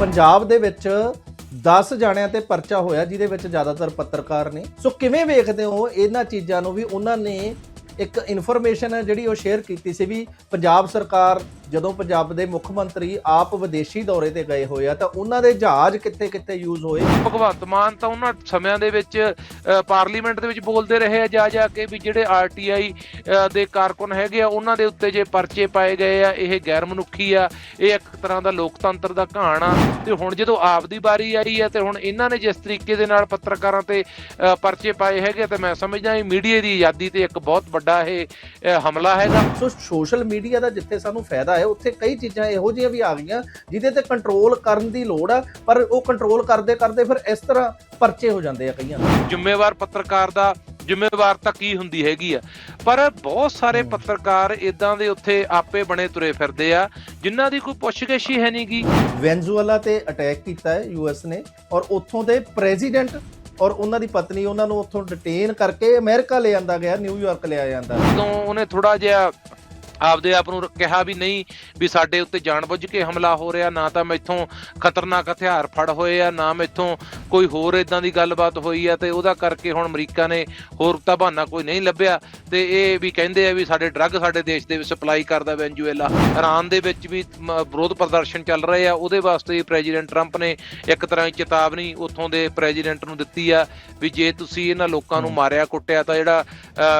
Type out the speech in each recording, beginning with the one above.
ਪੰਜਾਬ ਦੇ ਵਿੱਚ 10 ਜਾਣਿਆਂ ਤੇ ਪਰਚਾ ਹੋਇਆ, ਜਿਹਦੇ ਵਿੱਚ ਜ਼ਿਆਦਾਤਰ ਪੱਤਰਕਾਰ ਨੇ। ਸੋ ਕਿਵੇਂ ਵੇਖਦੇ ਹੋ ਇਹਨਾਂ ਚੀਜ਼ਾਂ ਨੂੰ ਵੀ ਉਹਨਾਂ ਨੇ ਇੱਕ ਇਨਫੋਰਮੇਸ਼ਨ ਹੈ ਜਿਹੜੀ ਉਹ ਸ਼ੇਅਰ ਕੀਤੀ ਸੀ ਵੀ ਪੰਜਾਬ ਸਰਕਾਰ ਜਦੋਂ ਪੰਜਾਬ ਦੇ ਮੁੱਖ ਮੰਤਰੀ ਆਪ ਵਿਦੇਸ਼ੀ ਦੌਰੇ ਤੇ ਗਏ ਹੋਏ ਆ ਤਾਂ ਉਹਨਾਂ ਦੇ ਜਹਾਜ਼ ਕਿੱਥੇ ਕਿੱਥੇ ਯੂਜ਼ ਹੋਏ? ਭਗਵੰਤ ਮਾਨ ਤਾਂ ਉਹਨਾਂ ਸਮਿਆਂ ਦੇ ਵਿੱਚ ਪਾਰਲੀਮੈਂਟ ਦੇ ਵਿੱਚ ਬੋਲਦੇ ਰਹੇ ਆ ਜਾ ਜਾ ਕੇ ਵੀ ਜਿਹੜੇ ਆਰਟੀਆਈ ਦੇ ਕਾਰਕੁਨ ਹੈਗੇ ਆ ਉਹਨਾਂ ਦੇ ਉੱਤੇ ਜੇ ਪਰਚੇ ਪਾਏ ਗਏ ਆ ਇਹ ਗੈਰ ਮਨੁੱਖੀ ਆ ਇਹ ਇੱਕ ਤਰ੍ਹਾਂ ਦਾ ਲੋਕਤੰਤਰ ਦਾ ਘਾਣ ਆ। ਤੇ ਹੁਣ ਜਦੋਂ ਆਪ ਦੀ ਵਾਰੀ ਆਈ ਹੈ ਤੇ ਹੁਣ ਇਹਨਾਂ ਨੇ ਜਿਸ ਤਰੀਕੇ ਦੇ ਨਾਲ ਪੱਤਰਕਾਰਾਂ ਤੇ ਪਰਚੇ ਪਾਏ ਹੈਗੇ ਤੇ ਮੈਂ ਸਮਝਦਾ ਇਹ ਮੀਡੀਆ ਦੀ ਆਜ਼ਾਦੀ ਤੇ ਇੱਕ ਬਹੁਤ ਵੱਡਾ ਇਹ ਹਮਲਾ ਹੈਗਾ। ਸੋ ਸੋਸ਼ਲ ਮੀਡੀਆ ਦਾ ਜਿੱਥੇ ਸਾਨੂੰ ਫਾਇਦਾ ਹੈ ਉੱਥੇ ਕਈ ਚੀਜ਼ਾਂ ਇਹੋ ਜਿਹੀਆਂ ਵੀ ਆ ਗਈਆਂ ਜਿਹਦੇ ਤੇ ਕੰਟਰੋਲ ਕਰਨ ਦੀ ਲੋੜ ਆ ਪਰ ਉਹ ਕੰਟਰੋਲ ਕਰਦੇ ਕਰਦੇ ਫਿਰ ਇਸ ਤਰ੍ਹਾਂ ਪਰਚੇ ਹੋ ਜਾਂਦੇ ਆ ਕਈਆਂ ਜ਼ਿੰਮੇਵਾਰ ਪੱਤਰਕਾਰ ਦਾ ਜ਼ਿੰਮੇਵਾਰ ਤਾਂ ਕੀ ਹੁੰਦੀ ਹੈਗੀ ਆ। ਪਰ ਬਹੁਤ ਸਾਰੇ ਪੱਤਰਕਾਰ ਇਦਾਂ ਦੇ ਉੱਥੇ ਆਪੇ ਬਣੇ ਤੁਰੇ ਫਿਰਦੇ ਆ ਜਿਨ੍ਹਾਂ ਦੀ ਕੋਈ ਪੁੱਛਗਿੱਛ ਹੀ ਹੈ ਨਹੀਂਗੀ ਵੈਨਜ਼ੂਏਲਾ ਤੇ ਅਟੈਕ ਕੀਤਾ ਹੈ ਯੂਐਸ ਨੇ ਔਰ ਉੱਥੋਂ ਦੇ ਪ੍ਰੈਜ਼ੀਡੈਂਟ ਔਰ ਉਹਨਾਂ ਦੀ ਪਤਨੀ ਉਹਨਾਂ ਨੂੰ ਉੱਥੋਂ ਡਿਟੇਨ ਕਰਕੇ ਅਮਰੀਕਾ ਲੈ ਜਾਂਦਾ ਗਿਆ ਨਿਊਯਾਰਕ ਲਿਆ ਜਾਂਦਾ ਜਦੋਂ ਉਹਨੇ ਥੋੜਾ ਜਿਹਾ ਆਪਦੇ ਆਪ ਨੂੰ ਕਿਹਾ ਵੀ ਨਹੀਂ ਵੀ ਸਾਡੇ ਉੱਤੇ ਜਾਣਬੁੱਝ ਕੇ ਹਮਲਾ ਹੋ ਰਿਹਾ ਨਾ ਤਾਂ ਮੈਥੋਂ ਖਤਰਨਾਕ ਹਥਿਆਰ ਫੜ ਹੋਏ ਆ ਨਾ ਮੈਥੋਂ ਕੋਈ ਹੋਰ ਇਦਾਂ ਦੀ ਗੱਲਬਾਤ ਹੋਈ ਆ ਤੇ ਉਹਦਾ ਕਰਕੇ ਹੁਣ ਅਮਰੀਕਾ ਨੇ ਹੋਰ ਤਾਂ ਬਹਾਨਾ ਕੋਈ ਨਹੀਂ ਲੱਭਿਆ ਤੇ ਇਹ ਵੀ ਕਹਿੰਦੇ ਆ ਵੀ ਸਾਡੇ ਡਰੱਗ ਸਾਡੇ ਦੇਸ਼ ਦੇ ਵਿੱਚ ਸਪਲਾਈ ਕਰਦਾ ਵੈਨਜ਼ੂਏਲਾ। ਇਰਾਨ ਦੇ ਵਿੱਚ ਵੀ ਵਿਰੋਧ ਪ੍ਰਦਰਸ਼ਨ ਚੱਲ ਰਹੇ ਆ ਉਹਦੇ ਵਾਸਤੇ ਪ੍ਰੈਜ਼ੀਡੈਂਟ ਟਰੰਪ ਨੇ ਇੱਕ ਤਰ੍ਹਾਂ ਦੀ ਚੇਤਾਵਨੀ ਉੱਥੋਂ ਦੇ ਪ੍ਰੈਜ਼ੀਡੈਂਟ ਨੂੰ ਦਿੱਤੀ ਆ ਵੀ ਜੇ ਤੁਸੀਂ ਇਹਨਾਂ ਲੋਕਾਂ ਨੂੰ ਮਾਰਿਆ ਕੁੱਟਿਆ ਤਾਂ ਜਿਹੜਾ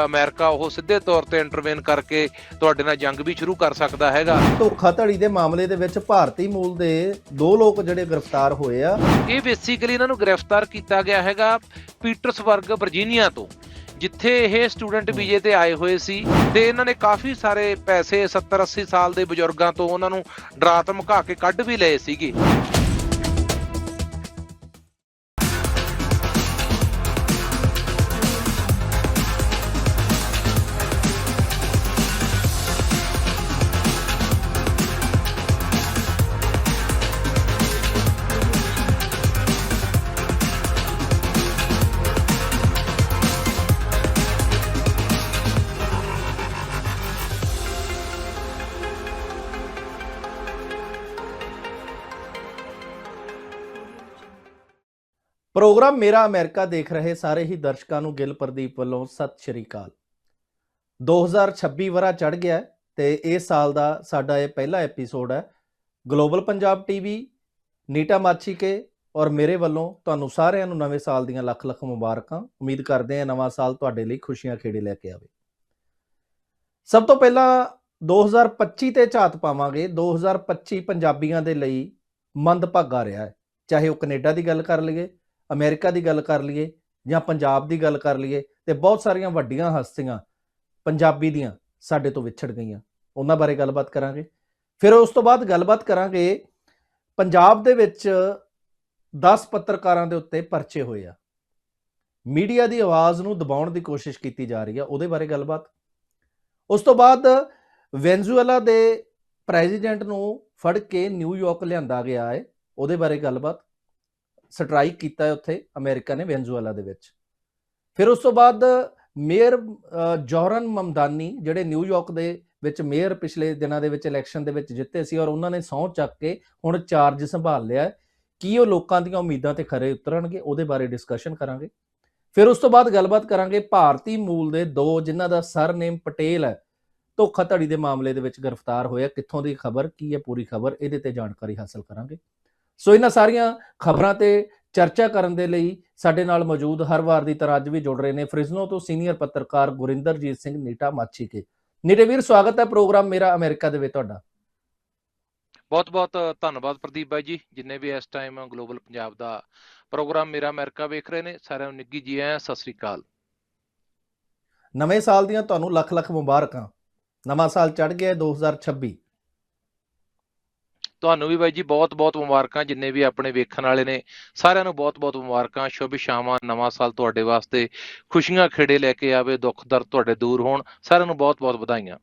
ਅਮਰੀਕਾ ਉਹ ਸਿੱਧੇ ਤੌਰ ਤੇ ਇੰਟਰਵੈਨ ਕਰਕੇ ਤੁਹਾਡੇ ਨਾਲ ਜੰਗ ਵੀ ਸ਼ੁਰੂ ਕਰ ਸਕਦਾ ਹੈਗਾ। ਧੋਖਾਧੜੀ ਦੇ ਮਾਮਲੇ ਦੇ ਵਿੱਚ ਭਾਰਤੀ ਮੂਲ ਦੇ ਦੋ ਲੋਕ ਜਿਹੜੇ ਗ੍ਰਿਫਤਾਰ ਹੋਏ ਆ। ਇਹ ਬੇਸਿਕਲੀ ਇਹਨਾਂ ਨੂੰ ਗ੍ਰਿਫਤਾਰ ਕੀਤਾ ਗਿਆ ਹੈਗਾ ਪੀਟਰਸਬਰਗ ਵਰਜੀਨੀਆ ਤੋਂ ਜਿੱਥੇ ਇਹ ਸਟੂਡੈਂਟ ਵੀਜ਼ੇ ਤੇ ਆਏ ਹੋਏ ਸੀ ਤੇ ਇਹਨਾਂ ਨੇ ਕਾਫੀ ਸਾਰੇ ਪੈਸੇ 70 80 ਸਾਲ ਦੇ ਬਜ਼ੁਰਗਾਂ ਤੋਂ ਉਹਨਾਂ ਨੂੰ ਡਰਾ ਧਮਕਾ ਕੇ ਕੱਢ ਵੀ ਲਏ ਸੀਗੇ। ਪ੍ਰੋਗਰਾਮ ਮੇਰਾ ਅਮਰੀਕਾ ਦੇਖ ਰਹੇ ਸਾਰੇ ਹੀ ਦਰਸ਼ਕਾਂ ਨੂੰ ਗਿੱਲ ਪ੍ਰਦੀਪ ਵੱਲੋਂ ਸਤਿ ਸ਼੍ਰੀ ਅਕਾਲ। 2026 ਵਰਾ ਚੜ ਗਿਆ ਹੈ ਤੇ ਇਸ ਸਾਲ ਦਾ ਸਾਡਾ ਇਹ ਪਹਿਲਾ ਐਪੀਸੋਡ ਹੈ। ਗਲੋਬਲ ਪੰਜਾਬ ਟੀਵੀ ਨੀਟਾ ਮਾਛੀਕੇ ਔਰ ਮੇਰੇ ਵੱਲੋਂ ਤੁਹਾਨੂੰ ਸਾਰਿਆਂ ਨੂੰ ਨਵੇਂ ਸਾਲ ਦੀਆਂ ਲੱਖ ਲੱਖ ਮੁਬਾਰਕਾਂ। ਉਮੀਦ ਕਰਦੇ ਹਾਂ ਨਵਾਂ ਸਾਲ ਤੁਹਾਡੇ ਲਈ ਖੁਸ਼ੀਆਂ ਖੇੜੇ ਲੈ ਕੇ ਆਵੇ। ਸਭ ਤੋਂ ਪਹਿਲਾਂ 2025 ਤੇ ਝਾਤ ਪਾਵਾਂਗੇ। 2025 ਪੰਜਾਬੀਆਂ ਦੇ ਲਈ ਮੰਦਭਾਗਾ ਰਿਹਾ ਹੈ। ਚਾਹੇ ਉਹ ਕੈਨੇਡਾ ਦੀ ਗੱਲ ਕਰ ਲਈਏ ਅਮਰੀਕਾ ਦੀ ਗੱਲ ਕਰ ਲਈਏ ਜਾਂ ਪੰਜਾਬ ਦੀ ਗੱਲ ਕਰ ਲਈਏ ਤੇ ਬਹੁਤ ਸਾਰੀਆਂ ਵੱਡੀਆਂ ਹਸਤੀਆਂ ਪੰਜਾਬੀ ਦੀਆਂ ਸਾਡੇ ਤੋਂ ਵਿਛੜ ਗਈਆਂ। ਉਹਨਾਂ ਬਾਰੇ ਗੱਲਬਾਤ ਕਰਾਂਗੇ। ਫਿਰ ਉਸ ਤੋਂ ਬਾਅਦ ਗੱਲਬਾਤ ਕਰਾਂਗੇ ਪੰਜਾਬ ਦੇ ਵਿੱਚ 10 ਪੱਤਰਕਾਰਾਂ ਦੇ ਉੱਤੇ ਪਰਚੇ ਹੋਏ ਆ। ਮੀਡੀਆ ਦੀ ਆਵਾਜ਼ ਨੂੰ ਦਬਾਉਣ ਦੀ ਕੋਸ਼ਿਸ਼ ਕੀਤੀ ਜਾ ਰਹੀ ਆ, ਉਹਦੇ ਬਾਰੇ ਗੱਲਬਾਤ। ਉਸ ਤੋਂ ਬਾਅਦ ਵੈਨਜ਼ੂਏਲਾ ਦੇ ਪ੍ਰੈਜ਼ੀਡੈਂਟ ਨੂੰ ਫੜ ਕੇ ਨਿਊਯਾਰਕ ਲਿਆਂਦਾ ਗਿਆ ਹੈ, ਉਹਦੇ ਬਾਰੇ ਗੱਲਬਾਤ। ਸਟ੍ਰਾਈਕ ਕੀਤਾ ਹੈ ਉੱਥੇ ਅਮਰੀਕਾ ਨੇ ਵੈਨਜ਼ੂਏਲਾ ਦੇ ਵਿੱਚ। ਫਿਰ ਉਸ ਤੋਂ ਬਾਅਦ ਮੇਅਰ ਅ, ਜੌਹਰਨ ਮਮਦਾਨੀ ਜਿਹੜੇ ਨਿਊਯਾਰਕ ਦੇ ਵਿੱਚ ਮੇਅਰ ਪਿਛਲੇ ਦਿਨਾਂ ਦੇ ਵਿੱਚ ਇਲੈਕਸ਼ਨ ਦੇ ਵਿੱਚ ਜਿੱਤੇ ਸੀ ਔਰ ਉਹਨਾਂ ਨੇ ਸਹੁੰ ਚੱਕ ਕੇ ਹੁਣ ਚਾਰਜ ਸੰਭਾਲ ਲਿਆ ਕੀ ਉਹ ਲੋਕਾਂ ਦੀਆਂ ਉਮੀਦਾਂ ਤੇ ਖਰੇ ਉਤਰਨਗੇ ਉਹਦੇ ਬਾਰੇ ਡਿਸਕਸ਼ਨ ਕਰਾਂਗੇ। ਫਿਰ ਉਸ ਤੋਂ ਬਾਅਦ ਗੱਲਬਾਤ ਕਰਾਂਗੇ ਭਾਰਤੀ ਮੂਲ ਦੇ ਦੋ ਜਿਨ੍ਹਾਂ ਦਾ ਸਰਨੇਮ ਪਟੇਲ ਹੈ। ਧੋਖਾਧੜੀ ਦੇ ਮਾਮਲੇ ਦੇ ਵਿੱਚ ਗ੍ਰਿਫਤਾਰ ਹੋਇਆ। ਕਿੱਥੋਂ ਦੀ ਖਬਰ ਕੀ ਹੈ ਪੂਰੀ ਖਬਰ ਇਹਦੇ ਤੇ ਜਾਣਕਾਰੀ ਹਾਸਲ ਕਰਾਂਗੇ। ਸੋ ਇਹਨਾਂ ਸਾਰੀਆਂ ਖਬਰਾਂ ਤੇ ਚਰਚਾ ਕਰਨ ਦੇ ਲਈ ਸਾਡੇ ਨਾਲ ਮੌਜੂਦ ਹਰ ਵਾਰ ਦੀ ਤਰ੍ਹਾਂ ਅੱਜ ਵੀ ਜੁੜ ਰਹੇ ਨੇ ਫ੍ਰਿਜ਼ਨੋ ਤੋਂ ਸੀਨੀਅਰ ਪੱਤਰਕਾਰ ਗੁਰਿੰਦਰਜੀਤ ਸਿੰਘ ਨੀਟਾ ਮਾਛੀਕੇ। ਨੀਟੇ ਵੀਰ ਸਵਾਗਤ ਹੈ ਪ੍ਰੋਗਰਾਮ ਮੇਰਾ ਅਮਰੀਕਾ ਦੇ ਵਿੱਚ ਤੁਹਾਡਾ। ਬਹੁਤ ਬਹੁਤ ਧੰਨਵਾਦ ਪ੍ਰਦੀਪ ਬਾਈ ਜੀ ਜਿੰਨੇ ਵੀ ਇਸ ਟਾਈਮ ਗਲੋਬਲ ਪੰਜਾਬ ਦਾ ਪ੍ਰੋਗਰਾਮ ਮੇਰਾ ਅਮਰੀਕਾ ਵੇਖ ਰਹੇ ਨੇ ਸਾਰਿਆਂ ਨੂੰ ਨਿੱਗੀ ਜੀ ਆਇਆਂ ਸਤਿ ਸ੍ਰੀ ਅਕਾਲ। ਨਵੇਂ ਸਾਲ ਦੀਆਂ ਤੁਹਾਨੂੰ ਲੱਖ ਲੱਖ ਮੁਬਾਰਕਾਂ। ਨਵਾਂ ਸਾਲ ਚੜ ਗਿਆ ਹੈ 2026 ਤੁਹਾਨੂੰ ਵੀ ਬਾਈ ਜੀ ਬਹੁਤ ਬਹੁਤ ਮੁਬਾਰਕਾਂ ਜਿੰਨੇ ਵੀ ਆਪਣੇ ਵੇਖਣ ਵਾਲੇ ਨੇ। ਸਾਰਿਆਂ ਨੂੰ ਬਹੁਤ ਬਹੁਤ ਮੁਬਾਰਕਾਂ। ਸ਼ੁਭ ਸ਼ਾਮਾਂ, ਨਵਾਂ ਸਾਲ ਤੁਹਾਡੇ ਵਾਸਤੇ। ਖੁਸ਼ੀਆਂ ਖੇੜੇ ਲੈ ਕੇ ਆਵੇ, ਦੁੱਖ ਦਰਦ ਤੁਹਾਡੇ ਦੂਰ ਹੋਣ। ਸਾਰਿਆਂ ਨੂੰ ਬਹੁਤ ਬਹੁਤ ਵਧਾਈਆਂ।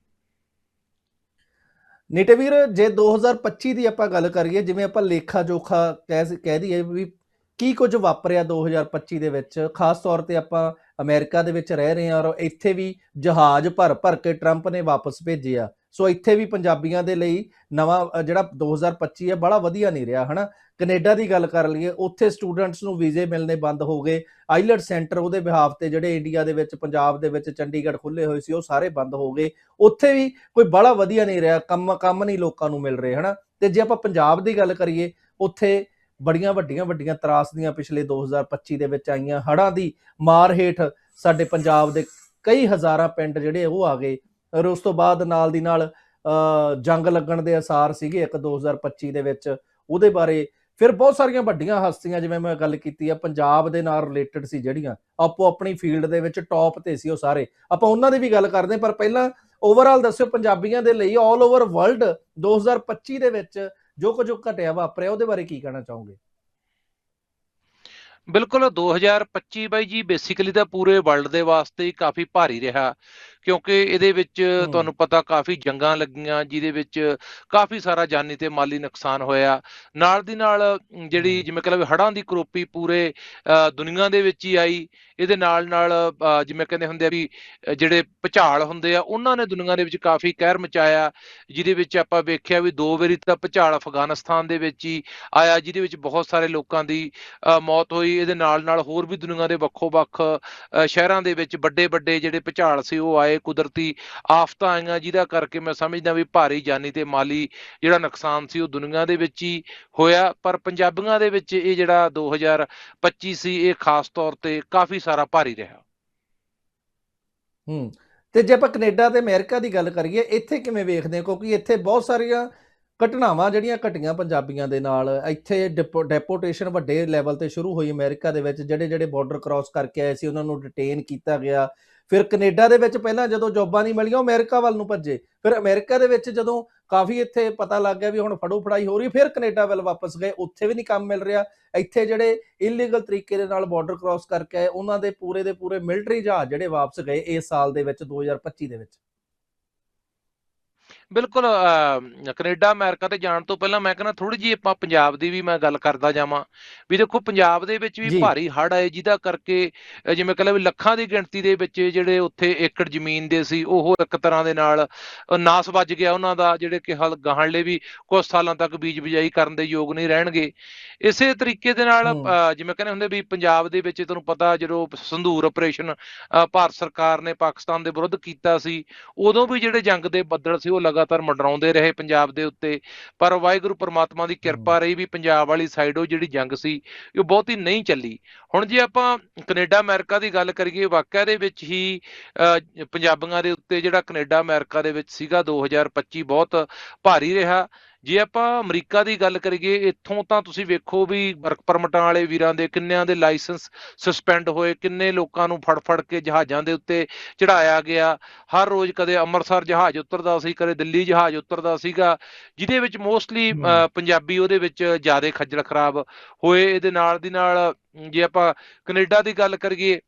ਨੀਟੇ ਵੀਰ, ਜੇ 2025 ਦੀ ਆਪਾਂ ਗੱਲ ਕਰੀਏ, ਜਿਵੇਂ ਆਪਾਂ ਲੇਖਾ ਜੋਖਾ ਕਹਿ ਕਹਿ ਦਈਏ ਵੀ ਕੀ ਕੁਝ ਵਾਪਰਿਆ 2025 ਦੇ ਵਿੱਚ? ਖਾਸ ਤੌਰ ਤੇ ਆਪਾਂ ਅਮਰੀਕਾ ਦੇ ਵਿੱਚ ਰਹਿ ਰਹੇ ਹਾਂ ਔਰ ਇੱਥੇ ਵੀ ਜਹਾਜ਼ ਭਰ ਭਰ ਕੇ ਟਰੰਪ ਨੇ ਵਾਪਸ ਭੇਜੇ ਆ ਸੋ ਇੱਥੇ ਵੀ ਪੰਜਾਬੀਆਂ ਦੇ ਲਈ ਨਵਾਂ ਅ, ਜਿਹੜਾ 2025 ਹੈ ਬੜਾ ਵਧੀਆ ਨਹੀਂ ਰਿਹਾ ਹਨਾ? ਕੈਨੇਡਾ ਦੀ ਗੱਲ ਕਰ ਲਈਏ ਉੱਥੇ ਸਟੂਡੈਂਟਸ ਨੂੰ ਵੀਜ਼ੇ ਮਿਲਨੇ ਬੰਦ ਹੋ ਗਏ। ਆਈਲਟ ਸੈਂਟਰ ਉਹਦੇ ਬਿਹਾਫ ਤੇ ਜਿਹੜੇ ਇੰਡੀਆ ਦੇ ਵਿੱਚ ਪੰਜਾਬ ਦੇ ਵਿੱਚ ਚੰਡੀਗੜ੍ਹ ਖੁੱਲੇ ਹੋਏ ਸੀ ਉਹ ਸਾਰੇ ਬੰਦ ਹੋ ਗਏ। ਉੱਥੇ ਵੀ ਕੋਈ ਬੜਾ ਵਧੀਆ ਨਹੀਂ ਰਿਹਾ ਕੰਮ ਕੰਮ ਨਹੀਂ ਲੋਕਾਂ ਨੂੰ ਮਿਲ ਰਹੇ ਹਨਾ? ਤੇ ਜੇ ਆਪਾਂ ਪੰਜਾਬ ਦੀ ਗੱਲ ਕਰੀਏ ਉੱਥੇ ਬੜੀਆਂ ਵੱਡੀਆਂ ਵੱਡੀਆਂ ਤਰਾਸਦੀਆਂ ਪਿਛਲੇ 2025 ਦੇ ਵਿੱਚ ਆਈਆਂ ਹੜ੍ਹਾਂ ਦੀ ਮਾਰ ਹੇਠ ਸਾਡੇ ਪੰਜਾਬ ਦੇ ਕਈ ਹਜ਼ਾਰਾਂ ਪਿੰਡ ਜਿਹੜੇ ਉਹ ਆ ਗਏ। ਔਰ ਉਸ ਤੋਂ ਬਾਅਦ ਨਾਲ ਦੀ ਨਾਲ ਅ, ਜੰਗ ਲੱਗਣ ਦੇ ਅਸਾਰ ਸੀਗੇ ਇੱਕ 2025 ਦੇ ਵਿੱਚ ਉਹਦੇ ਬਾਰੇ ਫਿਰ ਬਹੁਤ ਸਾਰੀਆਂ ਵੱਡੀਆਂ ਹਸਤੀਆਂ ਜਿਵੇਂ ਮੈਂ ਗੱਲ ਕੀਤੀ ਆ ਪੰਜਾਬ ਦੇ ਨਾਲ ਰਿਲੇਟਡ ਸੀ ਜਿਹੜੀਆਂ ਆਪੋ ਆਪਣੀ ਫੀਲਡ ਦੇ ਵਿੱਚ ਟੌਪ ਤੇ ਸੀ ਉਹ ਸਾਰੇ। ਆਪਾਂ ਉਹਨਾਂ ਦੀ ਵੀ ਗੱਲ ਕਰਦੇ ਪਰ ਪਹਿਲਾਂ ਓਵਰਆਲ ਦੱਸਿਓ ਪੰਜਾਬੀਆਂ ਦੇ ਲਈ 올 ਓਵਰ ਵਰਲਡ 2025 ਦੇ ਵਿੱਚ ਜੋ ਕੁਝ ਘਟਿਆ ਵਾਪਰਿਆ ਉਹਦੇ ਬਾਰੇ ਕੀ ਕਹਿਣਾ ਚਾਹੋਗੇ? ਬਿਲਕੁਲ 2025 ਬਾਈ ਜੀ ਬੇਸਿਕਲੀ ਤਾਂ ਪੂਰੇ ਵਰਲਡ ਦੇ ਵਾਸਤੇ ਹੀ ਕਾਫੀ ਭਾਰੀ ਰਿਹਾ। ਕਿਉਂਕਿ ਇਹਦੇ ਵਿੱਚ। ਤੁਹਾਨੂੰ ਪਤਾ ਕਾਫੀ ਜੰਗਾਂ ਲੱਗੀਆਂ ਜਿਹਦੇ ਵਿੱਚ ਕਾਫੀ ਸਾਰਾ ਜਾਨੀ ਤੇ ਮਾਲੀ ਨੁਕਸਾਨ ਹੋਇਆ ਨਾਲ ਦੀ ਨਾਲ ਜਿਹੜੀ। ਜਿਵੇਂ ਕਹਿੰਦੇ ਹੜ੍ਹਾਂ ਦੀ ਕਰੋਪੀ ਪੂਰੇ ਦੁਨੀਆ ਦੇ ਵਿੱਚ ਹੀ ਆਈ ਇਹਦੇ ਨਾਲ ਨਾਲ ਜਿਵੇਂ ਕਹਿੰਦੇ ਹੁੰਦੇ ਆ ਵੀ ਜਿਹੜੇ ਭੁਚਾਲ ਹੁੰਦੇ ਆ ਉਹਨਾਂ ਨੇ ਦੁਨੀਆ ਦੇ ਵਿੱਚ ਕਾਫੀ ਕਹਿਰ ਮਚਾਇਆ ਜਿਹਦੇ ਵਿੱਚ ਆਪਾਂ ਵੇਖਿਆ ਵੀ ਦੋ ਵਾਰੀ ਤਾਂ ਭੁਚਾਲ ਅਫਗਾਨਿਸਤਾਨ ਦੇ ਵਿੱਚ ਹੀ ਆਇਆ ਜਿਹਦੇ ਵਿੱਚ ਬਹੁਤ ਸਾਰੇ ਲੋਕਾਂ ਦੀ ਮੌਤ ਹੋਈ ਇਹਦੇ ਨਾਲ ਨਾਲ ਹੋਰ ਵੀ ਦੁਨੀਆ ਦੇ ਵੱਖੋ ਵੱਖ ਅ, ਸ਼ਹਿਰਾਂ ਦੇ ਵਿੱਚ ਵੱਡੇ ਵੱਡੇ ਜਿਹੜੇ ਭੁਚਾਲ ਸੀ ਉਹ ਆਏ ਕੁਦਰਤੀ ਆਫਤਾਂ ਆਈਆਂ, ਜਿਹਦਾ ਕਰਕੇ ਮੈਂ ਸਮਝਦਾ ਵੀ ਭਾਰੀ ਜਾਨੀ ਤੇ ਮਾਲੀ ਜਿਹੜਾ ਨੁਕਸਾਨ ਸੀ ਉਹ ਦੁਨੀਆ ਦੇ ਵਿੱਚ ਹੀ ਹੋਇਆ। ਪਰ ਪੰਜਾਬੀਆਂ ਦੇ ਵਿੱਚ ਇਹ ਜਿਹੜਾ 2025 ਸੀ, ਇਹ ਖਾਸ ਤੌਰ ਤੇ ਕਾਫੀ ਸਾਰਾ ਭਾਰੀ ਰਿਹਾ। ਹੂੰ, ਤੇ ਜੇ ਆਪਾਂ ਕੈਨੇਡਾ ਤੇ ਅਮਰੀਕਾ ਦੀ ਗੱਲ ਕਰੀਏ, ਇੱਥੇ ਕਿਵੇਂ ਵੇਖਦੇ ਹੋ? ਕਿਉਂਕਿ ਇੱਥੇ ਬਹੁਤ ਸਾਰੀਆਂ ਘਟਨਾਵਾਂ ਜਿਹੜੀਆਂ ਘਟੀਆਂ ਪੰਜਾਬੀਆਂ ਦੇ ਨਾਲ। ਇੱਥੇ ਡੈਪੋਟੇਸ਼ਨ ਵੱਡੇ ਲੈਵਲ ਤੇ ਸ਼ੁਰੂ ਹੋਈ ਅਮਰੀਕਾ ਦੇ ਵਿੱਚ ਜਿਹੜੇ ਜਿਹੜੇ ਬਾਰਡਰ ਕ੍ਰਾਸ ਕਰਕੇ ਆਏ ਸੀ, ਉਹਨਾਂ ਨੂੰ ਡਿਟੇਨ ਕੀਤਾ ਗਿਆ। ਫਿਰ ਕੈਨੇਡਾ ਦੇ ਵਿੱਚ ਪਹਿਲਾਂ ਜਦੋਂ ਜੌਬਾਂ ਨਹੀਂ ਮਿਲੀਆਂ, ਉਹ ਅਮਰੀਕਾ ਵੱਲ ਨੂੰ ਭੱਜੇ। ਫਿਰ ਅਮਰੀਕਾ ਦੇ ਵਿੱਚ ਜਦੋਂ ਕਾਫੀ ਇੱਥੇ ਪਤਾ ਲੱਗ ਗਿਆ ਵੀ ਹੁਣ ਫੜੋ ਫੜਾਈ ਹੋ ਰਹੀ, ਫਿਰ ਕੈਨੇਡਾ ਵੱਲ ਵਾਪਸ ਗਏ। ਉੱਥੇ ਵੀ ਨਹੀਂ ਕੰਮ ਮਿਲ ਰਿਹਾ। ਇੱਥੇ ਜਿਹੜੇ ਇਲੀਗਲ ਤਰੀਕੇ ਦੇ ਨਾਲ ਬਾਰਡਰ ਕ੍ਰਾਸ ਕਰਕੇ ਆਏ, ਉਹਨਾਂ ਦੇ ਪੂਰੇ ਦੇ ਪੂਰੇ ਮਿਲਟਰੀ ਜਹਾਜ਼ ਜਿਹੜੇ ਵਾਪਸ ਗਏ ਇਸ ਸਾਲ ਦੇ ਵਿੱਚ 2025 ਦੇ ਵਿੱਚ। ਬਿਲਕੁਲ ਕੈਨੇਡਾ ਅਮਰੀਕਾ ਤੇ ਜਾਣ ਤੋਂ ਪਹਿਲਾਂ ਮੈਂ ਕਹਿੰਦਾ ਥੋੜੀ ਜਿਹੀ ਆਪਾਂ ਪੰਜਾਬ ਦੀ ਵੀ ਮੈਂ ਗੱਲ ਕਰਦਾ ਜਾਵਾਂ। ਵੀ ਦੇਖੋ ਪੰਜਾਬ ਦੇ ਵਿੱਚ ਵੀ ਜੀ। ਭਾਰੀ ਹੜ੍ਹ ਆਏ ਜਿਹਦਾ ਕਰਕੇ ਜਿਵੇਂ ਕਹਿੰਦਾ ਵੀ ਲੱਖਾਂ ਦੀ ਗਿਣਤੀ ਦੇ ਵਿੱਚ ਜਿਹੜੇ ਉੱਥੇ ਏਕੜ ਜ਼ਮੀਨ ਦੇ ਸੀ ਉਹ ਇੱਕ ਤਰ੍ਹਾਂ ਦੇ ਨਾਲ ਨਾਸ ਵੱਜ ਗਿਆ ਉਹਨਾਂ ਦਾ ਜਿਹੜੇ ਕਿ ਹਲ ਗਾਹਲੇ ਵੀ ਕੁਝ ਸਾਲਾਂ ਤੱਕ ਬੀਜ ਬਿਜਾਈ ਕਰਨ ਦੇ ਯੋਗ ਨਹੀਂ ਰਹਿਣਗੇ। ਇਸੇ ਤਰੀਕੇ ਦੇ ਨਾਲ ਜਿਵੇਂ ਕਹਿੰਦੇ ਹੁੰਦੇ ਵੀ ਪੰਜਾਬ ਦੇ ਵਿੱਚ ਤੁਹਾਨੂੰ ਪਤਾ ਜਦੋਂ ਸੰਧੂਰ ਆਪਰੇਸ਼ਨ ਭਾਰਤ ਸਰਕਾਰ ਨੇ ਪਾਕਿਸਤਾਨ ਦੇ ਵਿਰੁੱਧ ਕੀਤਾ ਸੀ ਉਦੋਂ ਵੀ ਜਿਹੜੇ ਜੰਗ ਦੇ ਬੱਦਲ ਸੀ ਉਹ ਲਗਾਤਾਰ ਮੰਡਰਾਉਂਦੇ ਰਹੇ ਪੰਜਾਬ ਦੇ ਉੱਤੇ ਪਰ ਵਾਹਿਗੁਰੂ ਪ੍ਰਮਾਤਮਾ ਦੀ ਕਿਰਪਾ ਰਹੀ ਵੀ ਪੰਜਾਬ ਵਾਲੀ ਸਾਈਡ ਉਹ ਜਿਹੜੀ ਜੰਗ ਸੀ ਉਹ ਬਹੁਤੀ ਨਹੀਂ ਚੱਲੀ। ਹੁਣ ਜੇ ਆਪਾਂ ਕੈਨੇਡਾ ਅਮਰੀਕਾ ਦੀ ਗੱਲ ਕਰੀਏ ਵਾਕਿਆ ਦੇ ਵਿੱਚ ਹੀ ਪੰਜਾਬੀਆਂ ਦੇ ਉੱਤੇ ਜਿਹੜਾ ਕੈਨੇਡਾ ਅਮਰੀਕਾ ਦੇ ਵਿੱਚ ਸੀਗਾ 2025 ਬਹੁਤ ਭਾਰੀ ਰਿਹਾ। ਜੇ ਆਪਾਂ ਅਮਰੀਕਾ ਦੀ ਗੱਲ ਕਰੀਏ ਇੱਥੋਂ ਤਾਂ ਤੁਸੀਂ ਵੇਖੋ ਵੀ ਵਰਕ ਪਰਮਿਟਾਂ ਵਾਲੇ ਵੀਰਾਂ ਦੇ ਕਿੰਨਿਆਂ ਦੇ ਲਾਇਸੈਂਸ ਸਸਪੈਂਡ ਹੋਏ ਕਿੰਨੇ ਲੋਕਾਂ ਨੂੰ ਫੜ ਫੜ ਕੇ ਜਹਾਜ਼ਾਂ ਦੇ ਉੱਤੇ ਚੜਾਇਆ ਗਿਆ ਹਰ ਰੋਜ਼ ਕਦੇ ਅੰਮ੍ਰਿਤਸਰ ਜਹਾਜ਼ ਉਤਰਦਾ ਸੀ ਕਦੇ ਦਿੱਲੀ ਜਹਾਜ਼ ਉਤਰਦਾ ਸੀਗਾ ਜਿਹਦੇ ਵਿੱਚ ਮੋਸਟਲੀ। ਪੰਜਾਬੀ ਉਹਦੇ ਵਿੱਚ ਜ਼ਿਆਦਾ ਖੱਜਲ ਖਰਾਬ ਹੋਏ ਇਹਦੇ ਨਾਲ ਦੀ ਨਾਲ ਜੇ ਆਪਾਂ ਕੈਨੇਡਾ ਦੀ ਗੱਲ ਕਰੀਏ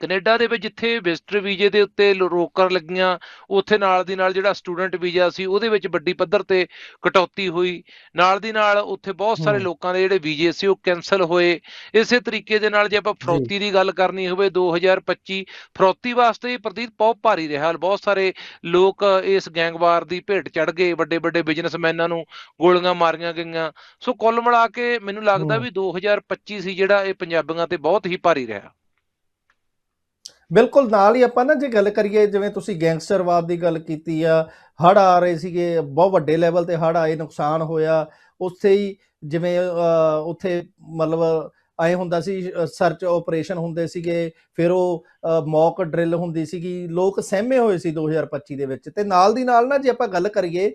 ਕੈਨੇਡਾ ਦੇ ਵਿੱਚ ਜਿੱਥੇ ਵਿਜ਼ਟਰ ਵੀਜ਼ੇ ਦੇ ਉੱਤੇ ਰੋਕਾਂ ਲੱਗੀਆਂ ਉੱਥੇ ਨਾਲ ਦੀ ਨਾਲ ਜਿਹੜਾ ਸਟੂਡੈਂਟ ਵੀਜ਼ਾ ਸੀ ਉਹਦੇ ਵਿੱਚ ਵੱਡੀ ਪੱਧਰ ਤੇ ਕਟੌਤੀ ਹੋਈ। ਨਾਲ ਦੀ ਨਾਲ ਉੱਥੇ ਬਹੁਤ ਸਾਰੇ। ਲੋਕਾਂ ਦੇ ਜਿਹੜੇ ਵੀਜ਼ੇ ਸੀ ਉਹ ਕੈਨਸਲ ਹੋਏ। ਇਸੇ ਤਰੀਕੇ ਦੇ ਨਾਲ ਜੇ ਆਪਾਂ ਫਰੌਤੀ ਦੀ ਗੱਲ ਕਰਨੀ ਹੋਵੇ 2025 ਫਰੌਤੀ ਵਾਸਤੇ ਪ੍ਰਤੀਤ ਬਹੁਤ ਭਾਰੀ ਰਿਹਾ। ਬਹੁਤ ਸਾਰੇ ਲੋਕ ਇਸ ਗੈਂਗਵਾਰ ਦੀ ਭੇਟ ਚੜ ਗਏ ਵੱਡੇ ਵੱਡੇ ਬਿਜ਼ਨਸਮੈਨਾਂ ਨੂੰ ਗੋਲੀਆਂ ਮਾਰੀਆਂ ਗਈਆਂ। ਸੋ ਕੁੱਲ ਮਿਲਾ ਕੇ ਮੈਨੂੰ ਲੱਗਦਾ। ਵੀ 2025 ਸੀ ਜਿਹੜਾ ਇਹ ਪੰਜਾਬੀਆਂ ਤੇ ਬਹੁਤ ਹੀ ਭਾਰੀ ਰਿਹਾ। ਬਿਲਕੁਲ ਨਾਲ ਹੀ ਆਪਾਂ ਨਾ ਜੇ ਗੱਲ ਕਰੀਏ, ਜਿਵੇਂ ਤੁਸੀਂ ਗੈਂਗਸਟਰਵਾਦ ਦੀ ਗੱਲ ਕੀਤੀ ਆ ਹੜ ਆ ਰਹੇ ਸੀਗੇ, ਬਹੁਤ ਵੱਡੇ ਲੈਵਲ ਤੇ ਹੜ ਆਏ, ਨੁਕਸਾਨ ਹੋਇਆ। ਉੱਥੇ ਹੀ ਜਿਵੇਂ ਉੱਥੇ ਮਤਲਬ ਐ ਹੁੰਦਾ ਸੀ ਸਰਚ ਆਪਰੇਸ਼ਨ ਹੁੰਦੇ ਸੀਗੇ, ਫਿਰ ਉਹ ਮੌਕ ਡਰਿਲ ਹੁੰਦੀ ਸੀਗੀ। ਲੋਕ ਸਹਿਮੇ ਹੋਏ ਸੀ 2025 ਦੇ ਵਿੱਚ। ਤੇ ਨਾਲ ਦੀ ਨਾਲ ਨਾ ਜੇ ਆਪਾਂ ਗੱਲ ਕਰੀਏ,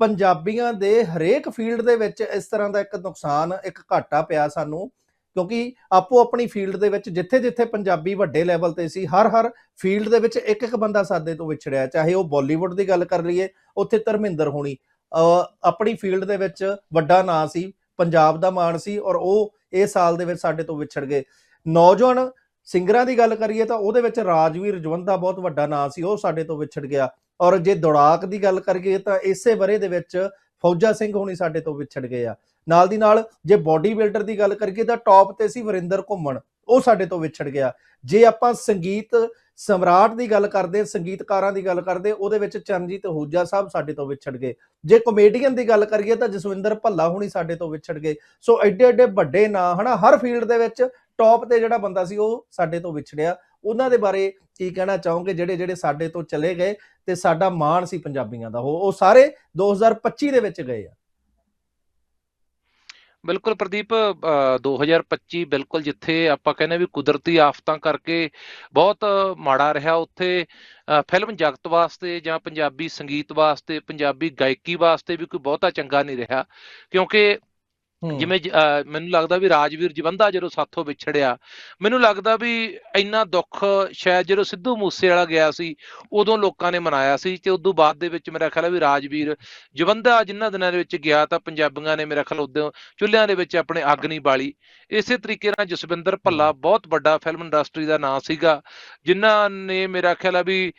ਪੰਜਾਬੀਆਂ ਦੇ ਹਰੇਕ ਫੀਲਡ ਦੇ ਵਿੱਚ ਇਸ ਤਰ੍ਹਾਂ ਦਾ ਇੱਕ ਨੁਕਸਾਨ, ਇੱਕ ਘਾਟਾ ਪਿਆ ਸਾਨੂੰ। ਕਿਉਂਕਿ ਆਪੋ ਆਪਣੀ ਫੀਲਡ ਦੇ ਵਿੱਚ ਜਿੱਥੇ ਜਿੱਥੇ ਪੰਜਾਬੀ ਵੱਡੇ ਲੈਵਲ ਤੇ ਸੀ, ਹਰ ਹਰ ਫੀਲਡ ਦੇ ਵਿੱਚ ਇੱਕ ਇੱਕ ਬੰਦਾ ਸਾਡੇ ਤੋਂ ਵਿਛੜਿਆ ਚਾਹੇ ਉਹ ਬਾਲੀਵੁੱਡ ਦੀ ਗੱਲ ਕਰ ਲਈਏ, ਉੱਥੇ ਧਰਮਿੰਦਰ ਹੋਣੀ ਆਪਣੀ ਫੀਲਡ ਦੇ ਵਿੱਚ ਵੱਡਾ ਨਾਂ ਸੀ, ਪੰਜਾਬ ਦਾ ਮਾਣ ਸੀ ਔਰ ਉਹ ਇਹ ਸਾਲ ਦੇ ਵਿੱਚ ਸਾਡੇ ਤੋਂ ਵਿਛੜ ਗਏ। ਨੌਜਵਾਨ ਸਿੰਗਰਾਂ ਦੀ ਗੱਲ ਕਰੀਏ ਤਾਂ ਉਹਦੇ ਵਿੱਚ ਰਾਜਵੀਰ ਜਵੰਦਾ ਦਾ ਬਹੁਤ ਵੱਡਾ ਨਾਂ ਸੀ, ਉਹ ਸਾਡੇ ਤੋਂ ਵਿਛੜ ਗਿਆ। ਔਰ ਜੇ ਦੌੜਾਕ ਦੀ ਗੱਲ ਕਰੀਏ ਤਾਂ ਇਸੇ ਬਰੇ ਦੇ ਵਿੱਚ ਫੌਜਾ ਸਿੰਘ ਹੋਣੀ ਸਾਡੇ ਤੋਂ ਵਿਛੜ ਗਏ ਆ। ਨਾਲ ਦੀ ਨਾਲ ਜੇ ਬਾਡੀ ਬਿਲਡਰ ਦੀ ਗੱਲ ਕਰੀਏ ਤਾਂ ਟੌਪ ਤੇ ਸੀ ਵਰਿੰਦਰ ਘੁੰਮਣ, ਉਹ ਸਾਡੇ ਤੋਂ ਵਿਛੜ ਗਿਆ। ਜੇ ਆਪਾਂ ਸੰਗੀਤ, ਸਮਰਾਟ ਦੀ ਗੱਲ ਕਰਦੇ, ਸੰਗੀਤਕਾਰਾਂ ਦੀ ਗੱਲ ਕਰਦੇ, ਉਹਦੇ ਵਿੱਚ ਚਰਨਜੀਤ ਹੂਜਾ ਸਾਹਿਬ ਸਾਡੇ ਤੋਂ ਵਿਛੜ ਗਏ। ਜੇ ਕਮੇਡੀਅਨ ਦੀ ਗੱਲ ਕਰੀਏ ਤਾਂ ਜਸਵਿੰਦਰ ਭੱਲਾ ਹੁਣੀ ਸਾਡੇ ਤੋਂ ਵਿਛੜ ਗਏ। ਸੋ ਐਡੇ ਐਡੇ ਵੱਡੇ ਨਾਂ, ਹਨਾ, ਹਰ ਫੀਲਡ ਦੇ ਵਿੱਚ ਟੌਪ ਤੇ ਜਿਹੜਾ ਬੰਦਾ ਸੀ ਉਹ ਸਾਡੇ ਤੋਂ ਵਿਛੜਿਆ। ਉਹਨਾਂ ਦੇ ਬਾਰੇ ਕੀ ਕਹਿਣਾ ਚਾਹੋਗੇ? ਜਿਹੜੇ ਜਿਹੜੇ ਸਾਡੇ ਤੋਂ ਚਲੇ ਗਏ ਤੇ ਸਾਡਾ ਮਾਣ ਸੀ ਪੰਜਾਬੀਆਂ ਦਾ। ਉਹ ਉਹ ਸਾਰੇ 2025 ਦੇ ਵਿੱਚ ਗਏ ਆ। ਬਿਲਕੁਲ ਪ੍ਰਦੀਪ ਅ, 2025 ਬਿਲਕੁਲ ਜਿੱਥੇ ਆਪਾਂ ਕਹਿੰਦੇ ਵੀ ਕੁਦਰਤੀ ਆਫਤਾਂ ਕਰਕੇ ਬਹੁਤ ਮਾੜਾ ਰਿਹਾ ਉੱਥੇ ਫਿਲਮ ਜਗਤ ਵਾਸਤੇ ਜਾਂ ਪੰਜਾਬੀ ਸੰਗੀਤ ਵਾਸਤੇ ਪੰਜਾਬੀ ਗਾਇਕੀ ਵਾਸਤੇ ਵੀ ਕੋਈ ਬਹੁਤਾ ਚੰਗਾ ਨਹੀਂ ਰਿਹਾ ਕਿਉਂਕਿ ਜਿਵੇਂ ਮੈਨੂੰ ਲੱਗਦਾ ਵੀ ਰਾਜਵੀਰ ਜਵੰਦਾ ਜਦੋਂ ਸਾਥੋਂ ਵਿਛੜਿਆ ਮੈਨੂੰ ਲੱਗਦਾ ਵੀ ਇੰਨਾ ਦੁੱਖ ਸ਼ਾਇਦ ਜਦੋਂ ਸਿੱਧੂ ਮੂਸੇ ਵਾਲਾ ਗਿਆ ਸੀ ਉਦੋਂ ਲੋਕਾਂ ਨੇ ਮਨਾਇਆ ਸੀ ਤੇ ਉਦੋਂ ਬਾਅਦ ਦੇ ਵਿੱਚ ਮੇਰਾ ਖਿਆਲ ਹੈ ਵੀ ਰਾਜਵੀਰ ਜਵੰਦਾ ਜਿਨ੍ਹਾਂ ਦਿਨਾਂ ਦੇ ਵਿੱਚ ਗਿਆ ਤਾਂ ਪੰਜਾਬੀਆਂ ਨੇ ਮੇਰਾ ਖਿਆਲ ਉਦੋਂ ਚੁੱਲ੍ਹਿਆਂ ਦੇ ਵਿੱਚ ਆਪਣੇ ਅੱਗ ਨਹੀਂ ਬਾਲੀ। ਇਸੇ ਤਰੀਕੇ ਨਾਲ ਜਸਵਿੰਦਰ ਭੱਲਾ ਬਹੁਤ ਵੱਡਾ ਫਿਲਮ ਇੰਡਸਟਰੀ ਦਾ ਨਾਂ ਸੀਗਾ ਜਿਨ੍ਹਾਂ ਨੇ ਮੇਰਾ ਖਿਆਲ ਹੈ ਵੀ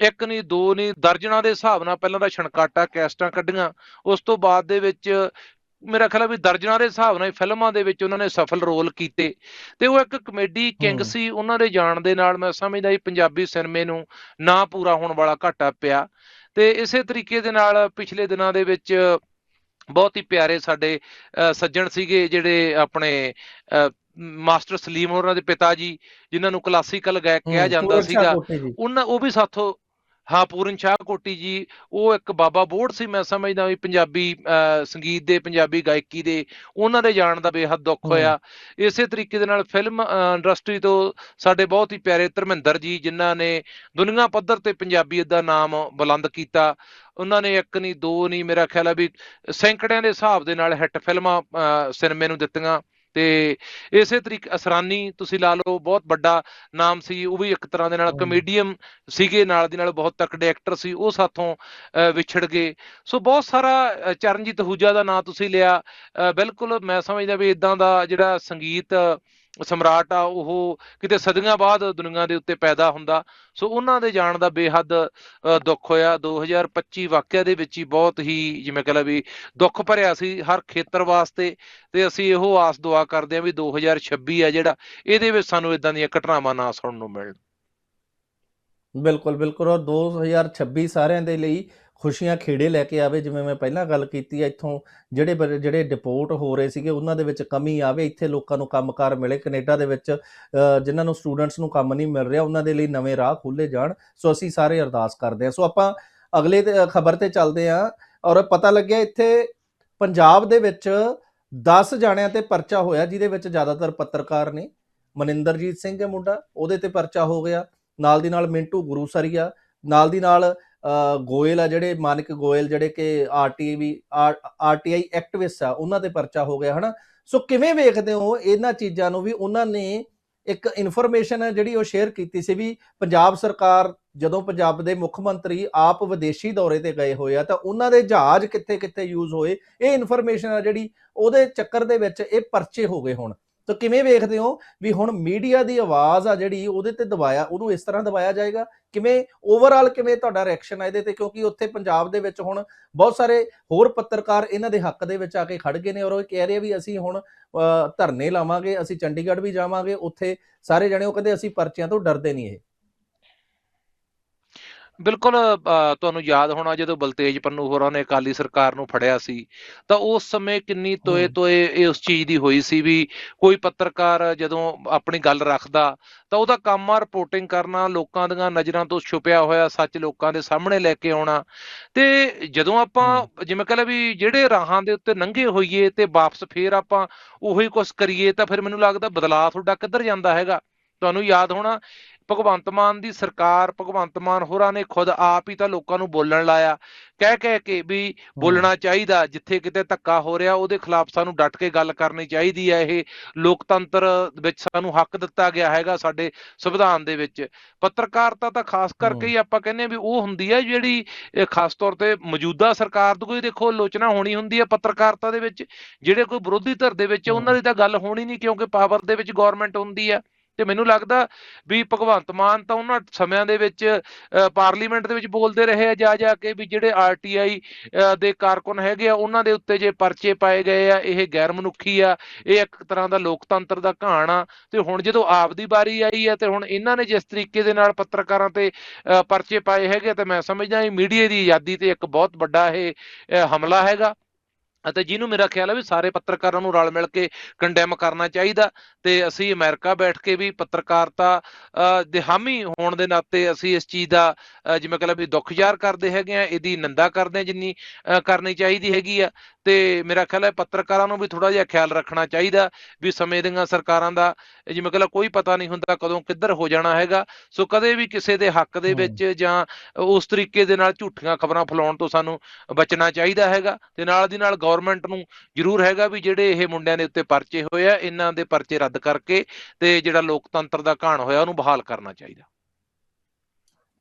ਇੱਕ ਨਹੀਂ ਦੋ ਨਹੀਂ ਦਰਜਨਾਂ ਦੇ ਹਿਸਾਬ ਨਾਲ ਪਹਿਲਾਂ ਤਾਂ ਛਣਕਾਟਾ ਕੈਸਟਾਂ ਕੱਢੀਆਂ ਉਸ ਤੋਂ ਬਾਅਦ ਦੇ ਵਿੱਚ ਮੇਰਾ ਖਿਆਲ ਹੈ ਵੀ ਦਰਜਨਾਂ ਦੇ ਹਿਸਾਬ ਨਾਲ ਫਿਲਮਾਂ ਦੇ ਵਿੱਚ ਉਹਨਾਂ ਨੇ ਸਫਲ ਰੋਲ ਕੀਤੇ ਤੇ ਉਹ ਇੱਕ ਕਮੇਡੀ ਕਿੰਗ। ਸੀ ਉਹਨਾਂ ਦੇ ਜਾਣ ਦੇ ਨਾਲ ਮੈਂ ਸਮਝਦਾ ਵੀ ਪੰਜਾਬੀ ਸਿਨੇਮੇ ਨੂੰ ਨਾ ਪੂਰਾ ਹੋਣ ਵਾਲਾ ਘਾਟਾ ਪਿਆ ਤੇ ਇਸੇ ਤਰੀਕੇ ਦੇ ਨਾਲ ਪਿਛਲੇ ਦਿਨਾਂ ਦੇ ਵਿੱਚ ਬਹੁਤ ਹੀ ਪਿਆਰੇ ਸਾਡੇ ਸੱਜਣ ਸੀਗੇ ਜਿਹੜੇ ਆਪਣੇ ਮਾਸਟਰ ਸਲੀਮ ਹੋਰਾਂ ਦੇ ਪਿਤਾ ਜੀ ਜਿਨ੍ਹਾਂ ਨੂੰ ਕਲਾਸੀਕਲ ਗਾਇਕ ਕਿਹਾ ਜਾਂਦਾ ਸੀਗਾ। ਉਹਨਾਂ ਉਹ ਵੀ ਸਾਥੋਂ ਹਾਂ ਪੂਰਨ ਸ਼ਾਹ ਕੋਟੀ ਜੀ ਉਹ ਇੱਕ ਬਾਬਾ ਬੋੜ ਸੀ ਮੈਂ ਸਮਝਦਾ ਵੀ ਪੰਜਾਬੀ ਸੰਗੀਤ ਦੇ ਪੰਜਾਬੀ ਗਾਇਕੀ ਦੇ ਉਹਨਾਂ ਦੇ ਜਾਣ ਦਾ ਬੇਹੱਦ ਦੁੱਖ। ਹੋਇਆ। ਇਸੇ ਤਰੀਕੇ ਦੇ ਨਾਲ ਫਿਲਮ ਇੰਡਸਟਰੀ ਤੋਂ ਸਾਡੇ ਬਹੁਤ ਹੀ ਪਿਆਰੇ ਧਰਮਿੰਦਰ ਜੀ ਜਿਨ੍ਹਾਂ ਨੇ ਦੁਨੀਆ ਪੱਧਰ ਤੇ ਪੰਜਾਬੀਅਤ ਦਾ ਨਾਮ ਬੁਲੰਦ ਕੀਤਾ। ਉਹਨਾਂ ਨੇ ਇੱਕ ਨਹੀਂ ਦੋ ਨਹੀਂ ਮੇਰਾ ਖਿਆਲ ਹੈ ਵੀ ਸੈਂਕੜਿਆਂ ਦੇ ਹਿਸਾਬ ਦੇ ਨਾਲ ਹਿੱਟ ਫਿਲਮਾਂ ਸਿਨੇਮੇ ਨੂੰ ਦਿੱਤੀਆਂ। ਤੇ ਇਸੇ ਤਰੀਕੇ ਅਸਰਾਨੀ ਤੁਸੀਂ ਲਾ ਲਓ ਬਹੁਤ ਵੱਡਾ ਨਾਮ ਸੀ ਉਹ ਵੀ ਇੱਕ ਤਰ੍ਹਾਂ ਦੇ ਨਾਲ। ਕਮੇਡੀਅਨ ਸੀਗੇ ਨਾਲ ਦੀ ਨਾਲ ਬਹੁਤ ਤਕੜੇ ਐਕਟਰ ਸੀ ਉਹ ਸਾਥੋਂ ਵਿਛੜ ਗਏ ਸੋ ਬਹੁਤ ਸਾਰਾ ਚਰਨਜੀਤ ਹੂਜਾ ਦਾ ਨਾਂ ਤੁਸੀਂ ਲਿਆ ਬਿਲਕੁਲ ਮੈਂ ਸਮਝਦਾ ਵੀ ਇਦਾਂ ਦਾ ਜਿਹੜਾ ਸੰਗੀਤ ਸਮਰਾਟ ਆ, ਉਹ ਕਿਤੇ ਸਦੀਆਂ ਬਾਅਦ ਦੁਨੀਆ ਦੇ ਉੱਤੇ ਪੈਦਾ ਹੁੰਦਾ। ਸੋ ਉਹਨਾਂ ਦੇ ਜਾਣ ਦਾ ਬੇਹੱਦ ਦੁੱਖ ਹੋਇਆ। 2025 ਵਾਕਿਆ ਦੇ ਵਿੱਚ ਹੀ ਬਹੁਤ ਹੀ, ਜਿਵੇਂ ਕਹ ਲਾ ਵੀ ਦੁੱਖ ਭਰਿਆ ਸੀ ਹਰ ਖੇਤਰ ਵਾਸਤੇ। ਤੇ ਅਸੀਂ ਇਹੋ ਆਸ ਦੁਆ ਕਰਦੇ ਹਾਂ ਵੀ 2026 ਆ ਜਿਹੜਾ, ਇਹਦੇ ਵਿੱਚ ਸਾਨੂੰ ਇਦਾਂ ਦੀਆਂ ਘਟਨਾਵਾਂ ਨਾ ਸੁਣਨ ਨੂੰ ਮਿਲਣ। ਬਿਲਕੁਲ ਬਿਲਕੁਲ। ਔਰ 2026 ਸਾਰਿਆਂ ਦੇ ਲਈ ਖੁਸ਼ੀਆਂ ਖੇੜੇ ਲੈ ਕੇ ਆਵੇ ਜਿਵੇਂ ਮੈਂ ਪਹਿਲਾਂ ਗੱਲ ਕੀਤੀ ਹੈ ਇੱਥੋਂ ਜਿਹੜੇ ਬ- ਜਿਹੜੇ ਡਿਪੋਰਟ ਹੋ ਰਹੇ ਸੀਗੇ ਉਹਨਾਂ ਦੇ ਵਿੱਚ ਕਮੀ ਆਵੇ ਇੱਥੇ ਲੋਕਾਂ ਨੂੰ ਕੰਮਕਾਰ ਮਿਲੇ ਕੈਨੇਡਾ ਦੇ ਵਿੱਚ ਅ, ਜਿਨ੍ਹਾਂ ਨੂੰ ਸਟੂਡੈਂਟਸ ਨੂੰ ਕੰਮ ਨਹੀਂ ਮਿਲ ਰਿਹਾ ਉਹਨਾਂ ਦੇ ਲਈ ਨਵੇਂ ਰਾਹ ਖੁੱਲੇ ਜਾਣ ਸੋ ਅਸੀਂ ਸਾਰੇ ਅਰਦਾਸ ਕਰਦੇ ਹਾਂ। ਸੋ ਆਪਾਂ ਅਗਲੇ ਖਬਰ ਤੇ ਚੱਲਦੇ ਹਾਂ ਔਰ ਪਤਾ ਲੱਗਿਆ ਇੱਥੇ ਪੰਜਾਬ ਦੇ ਵਿੱਚ 10 ਜਾਣਿਆਂ ਤੇ ਪਰਚਾ ਹੋਇਆ ਜਿਹਦੇ ਵਿੱਚ ਜ਼ਿਆਦਾਤਰ ਪੱਤਰਕਾਰ ਨੇ। ਮਨਿੰਦਰਜੀਤ ਸਿੰਘ ਹੈ ਮੁੰਡਾ ਉਹਦੇ ਤੇ ਪਰਚਾ ਹੋ ਗਿਆ। ਨਾਲ ਦੀ ਨਾਲ ਮਿੰਟੂ ਗੁਰੂਸਰੀਆ ਨਾਲ ਦੀ ਨਾਲ ਗੋਇਲ ਆ ਜਿਹੜੇ ਮਾਨਿਕ ਗੋਇਲ ਜਿਹੜੇ ਕਿ ਆਰਟੀਵੀ ਆਰਟੀਆਈ ਐਕਟਿਵਿਸਟ ਆ, ਉਹਨਾਂ ਤੇ ਪਰਚਾ ਹੋ ਗਿਆ, ਹਨਾ? ਸੋ ਕਿਵੇਂ ਵੇਖਦੇ ਹੋ ਇਹਨਾਂ ਚੀਜ਼ਾਂ ਨੂੰ ਵੀ ਉਹਨਾਂ ਨੇ ਇੱਕ ਇਨਫੋਰਮੇਸ਼ਨ ਹੈ ਜਿਹੜੀ ਉਹ ਸ਼ੇਅਰ ਕੀਤੀ ਸੀ ਵੀ ਪੰਜਾਬ ਸਰਕਾਰ ਜਦੋਂ ਪੰਜਾਬ ਦੇ ਮੁੱਖ ਮੰਤਰੀ ਆਪ ਵਿਦੇਸ਼ੀ ਦੌਰੇ ਤੇ ਗਏ ਹੋਏ ਆ, ਤਾਂ ਉਹਨਾਂ ਦੇ ਜਹਾਜ਼ ਕਿੱਥੇ ਕਿੱਥੇ ਯੂਜ਼ ਹੋਏ? ਇਹ ਇਨਫੋਰਮੇਸ਼ਨ ਆ ਜਿਹੜੀ ਉਹਦੇ ਚੱਕਰ ਦੇ ਵਿੱਚ ਇਹ ਪਰਚੇ ਹੋ ਗਏ ਹੁਣ। ਤਾਂ ਕਿਵੇਂ ਵੇਖਦੇ ਹੋ ਵੀ ਹੁਣ ਮੀਡੀਆ ਦੀ ਆਵਾਜ਼ ਆ ਜਿਹੜੀ ਉਹਦੇ ਤੇ ਦਬਾਇਆ, ਉਹਨੂੰ ਇਸ ਤਰ੍ਹਾਂ ਦਬਾਇਆ ਜਾਏਗਾ? ਕਿਵੇਂ ਓਵਰਆਲ ਕਿਵੇਂ ਤੁਹਾਡਾ ਰਿਐਕਸ਼ਨ ਆ ਇਹਦੇ ਤੇ? ਕਿਉਂਕਿ ਉੱਥੇ ਪੰਜਾਬ ਦੇ ਵਿੱਚ ਹੁਣ ਬਹੁਤ ਸਾਰੇ ਹੋਰ ਪੱਤਰਕਾਰ ਇਹਨਾਂ ਦੇ ਹੱਕ ਦੇ ਵਿੱਚ ਆ ਕੇ ਖੜ ਗਏ ਨੇ ਔਰ ਉਹ ਕਹਿ ਰਹੇ ਵੀ ਅਸੀਂ ਹੁਣ ਧਰਨੇ ਲਾਵਾਂਗੇ, ਅਸੀਂ ਚੰਡੀਗੜ੍ਹ ਵੀ ਜਾਵਾਂਗੇ, ਉੱਥੇ ਸਾਰੇ ਜਣੇ ਉਹ ਕਹਿੰਦੇ ਅਸੀਂ ਪਰਚਿਆਂ ਤੋਂ ਡਰਦੇ ਨਹੀਂ ਇਹ। ਬਿਲਕੁਲ ਤੁਹਾਨੂੰ ਯਾਦ ਹੋਣਾ ਜਦੋਂ ਬਲਤੇਜ ਪੰਨੂ ਹੋਰਾਂ ਨੇ ਅਕਾਲੀ ਸਰਕਾਰ ਨੂੰ ਫੜਿਆ ਸੀ ਤਾਂ ਉਸ ਸਮੇਂ ਕਿੰਨੀ ਤੋਏ। ਤੋਏ ਇਹ ਉਸ ਚੀਜ਼ ਦੀ ਹੋਈ ਸੀ ਵੀ ਕੋਈ ਪੱਤਰਕਾਰ ਜਦੋਂ ਆਪਣੀ ਗੱਲ ਰੱਖਦਾ ਤਾਂ ਉਹਦਾ ਕੰਮ ਆ ਰਿਪੋਰਟਿੰਗ ਕਰਨਾ ਲੋਕਾਂ ਦੀਆਂ ਨਜ਼ਰਾਂ ਤੋਂ ਛੁਪਿਆ ਹੋਇਆ ਸੱਚ ਲੋਕਾਂ ਦੇ ਸਾਹਮਣੇ ਲੈ ਕੇ ਆਉਣਾ। ਤੇ ਜਦੋਂ ਆਪਾਂ ਜਿਵੇਂ ਕਹ ਲਾ ਵੀ ਜਿਹੜੇ ਰਾਹਾਂ ਦੇ ਉੱਤੇ ਲੰਘੇ ਹੋਈਏ ਤੇ ਵਾਪਸ ਫੇਰ ਆਪਾਂ ਉਹੀ ਕੁਝ ਕਰੀਏ ਤਾਂ ਫਿਰ ਮੈਨੂੰ ਲੱਗਦਾ ਬਦਲਾਅ ਤੁਹਾਡਾ ਕਿੱਧਰ ਜਾਂਦਾ ਹੈਗਾ? ਤੁਹਾਨੂੰ ਯਾਦ ਹੋਣਾ ਭਗਵੰਤ ਮਾਨ ਦੀ ਸਰਕਾਰ ਭਗਵੰਤ ਮਾਨ ਹੋਰਾਂ ਨੇ ਖੁਦ ਆਪ ਹੀ ਤਾਂ ਲੋਕਾਂ ਨੂੰ ਬੋਲਣ ਲਾਇਆ। ਕਹਿ ਕਹਿ ਕੇ ਵੀ ਬੋਲਣਾ ਚਾਹੀਦਾ ਜਿੱਥੇ ਕਿਤੇ ਧੱਕਾ ਹੋ ਰਿਹਾ ਉਹਦੇ ਖਿਲਾਫ ਸਾਨੂੰ ਡਟ ਕੇ ਗੱਲ ਕਰਨੀ ਚਾਹੀਦੀ ਹੈ। ਇਹ ਲੋਕਤੰਤਰ ਵਿੱਚ ਸਾਨੂੰ ਹੱਕ ਦਿੱਤਾ ਗਿਆ ਹੈਗਾ ਸਾਡੇ ਸੰਵਿਧਾਨ ਦੇ ਵਿੱਚ। ਪੱਤਰਕਾਰਤਾ ਤਾਂ ਖਾਸ ਕਰਕੇ ਹੀ ਆਪਾਂ ਕਹਿੰਦੇ ਹਾਂ ਵੀ ਉਹ ਹੁੰਦੀ ਹੈ ਜਿਹੜੀ ਖਾਸ ਤੌਰ ਤੇ ਮੌਜੂਦਾ ਸਰਕਾਰ ਤੋਂ ਕੋਈ ਦੇਖੋ ਆਲੋਚਨਾ ਹੋਣੀ ਹੁੰਦੀ ਹੈ ਪੱਤਰਕਾਰਤਾ ਦੇ ਵਿੱਚ ਜਿਹੜੇ ਕੋਈ ਵਿਰੋਧੀ ਧਿਰ ਦੇ ਵਿੱਚ ਉਹਨਾਂ ਦੀ ਤਾਂ ਗੱਲ ਹੋਣੀ ਨਹੀਂ ਕਿਉਂਕਿ ਪਾਵਰ ਦੇ ਵਿੱਚ ਗਵਰਨਮੈਂਟ ਹੁੰਦੀ ਹੈ। ਤੇ ਮੈਨੂੰ ਲੱਗਦਾ ਵੀ ਭਗਵੰਤ ਮਾਨ ਤਾਂ ਉਹਨਾਂ ਸਮਿਆਂ ਦੇ ਵਿੱਚ ਪਾਰਲੀਮੈਂਟ ਦੇ ਵਿੱਚ ਬੋਲਦੇ ਰਹੇ ਆ ਜਾ ਜਾ ਕੇ ਵੀ ਜਿਹੜੇ ਆਰਟੀਆਈ ਦੇ ਕਾਰਕੁਨ ਹੈਗੇ ਆ, ਉਹਨਾਂ ਦੇ ਉੱਤੇ ਜੇ ਪਰਚੇ ਪਾਏ ਗਏ ਆ, ਇਹ ਗੈਰ ਮਨੁੱਖੀ ਆ, ਇਹ ਇੱਕ ਤਰ੍ਹਾਂ ਦਾ ਲੋਕਤੰਤਰ ਦਾ ਘਾਣ ਆ। ਤੇ ਹੁਣ ਜਦੋਂ ਆਪ ਦੀ ਵਾਰੀ ਆਈ ਆ ਤੇ ਹੁਣ ਇਹਨਾਂ ਨੇ ਜਿਸ ਤਰੀਕੇ ਦੇ ਨਾਲ ਪੱਤਰਕਾਰਾਂ ਤੇ ਪਰਚੇ ਪਾਏ ਹੈਗੇ ਆ, ਤੇ ਮੈਂ ਸਮਝਦਾ ਇਹ ਮੀਡੀਆ ਦੀ ਆਜ਼ਾਦੀ ਤੇ ਇੱਕ ਬਹੁਤ ਵੱਡਾ ਇਹ ਹਮਲਾ ਹੈਗਾ। ਅਤੇ ਜਿਹਨੂੰ ਮੇਰਾ ਖਿਆਲ ਹੈ ਵੀ ਸਾਰੇ ਪੱਤਰਕਾਰਾਂ ਨੂੰ ਰਲ ਮਿਲ ਕੇ ਕੰਡੈਮ ਕਰਨਾ ਚਾਹੀਦਾ ਤੇ ਅਸੀਂ ਅਮਰੀਕਾ ਬੈਠ ਕੇ ਵੀ ਪੱਤਰਕਾਰਤਾ ਅ, ਦੇ ਹਾਮੀ ਹੋਣ ਦੇ ਨਾਤੇ ਅਸੀਂ ਇਸ ਚੀਜ਼ ਦਾ ਅ, ਜਿਵੇਂ ਕਹਿੰਦਾ ਵੀ ਦੁੱਖ ਜ਼ਾਹਰ ਕਰਦੇ ਹੈਗੇ ਆ ਇਹਦੀ ਨਿੰਦਾ ਕਰਦੇ ਆ ਜਿੰਨੀ ਅ, ਕਰਨੀ ਚਾਹੀਦੀ ਹੈਗੀ ਆ। ਤੇ ਮੇਰਾ ਖਿਆਲ ਹੈ ਪੱਤਰਕਾਰਾਂ ਨੂੰ ਵੀ ਥੋੜਾ ਜਿਹਾ ਖਿਆਲ ਰੱਖਣਾ ਚਾਹੀਦਾ ਵੀ ਸਮੇਂ ਦੀਆਂ ਸਰਕਾਰਾਂ ਦਾ ਜਿਵੇਂ ਕਹਿੰਦਾ ਕੋਈ ਪਤਾ ਨਹੀਂ ਹੁੰਦਾ ਕਦੋਂ ਕਿੱਧਰ ਹੋ ਜਾਣਾ ਹੈਗਾ ਸੋ ਕਦੇ ਵੀ ਕਿਸੇ ਦੇ ਹੱਕ ਦੇ। ਵਿੱਚ ਜਾਂ ਉਸ ਤਰੀਕੇ ਦੇ ਨਾਲ ਝੂਠੀਆਂ ਖਬਰਾਂ ਫੈਲਾਉਣ ਤੋਂ ਸਾਨੂੰ ਬਚਣਾ ਚਾਹੀਦਾ ਹੈਗਾ ਤੇ ਨਾਲ ਦੀ ਨਾਲ ਗਵਰਨਮੈਂਟ ਨੂੰ ਜ਼ਰੂਰ ਹੈਗਾ ਵੀ ਜਿਹੜੇ ਇਹ ਮੁੰਡਿਆਂ ਦੇ ਉੱਤੇ ਪਰਚੇ ਹੋਏ ਆ ਇਹਨਾਂ ਦੇ ਪਰਚੇ ਰੱਦ ਕਰਕੇ ਤੇ ਜਿਹੜਾ ਲੋਕਤੰਤਰ ਦਾ ਘਾਣ ਹੋਇਆ ਉਹਨੂੰ ਬਹਾਲ ਕਰਨਾ ਚਾਹੀਦਾ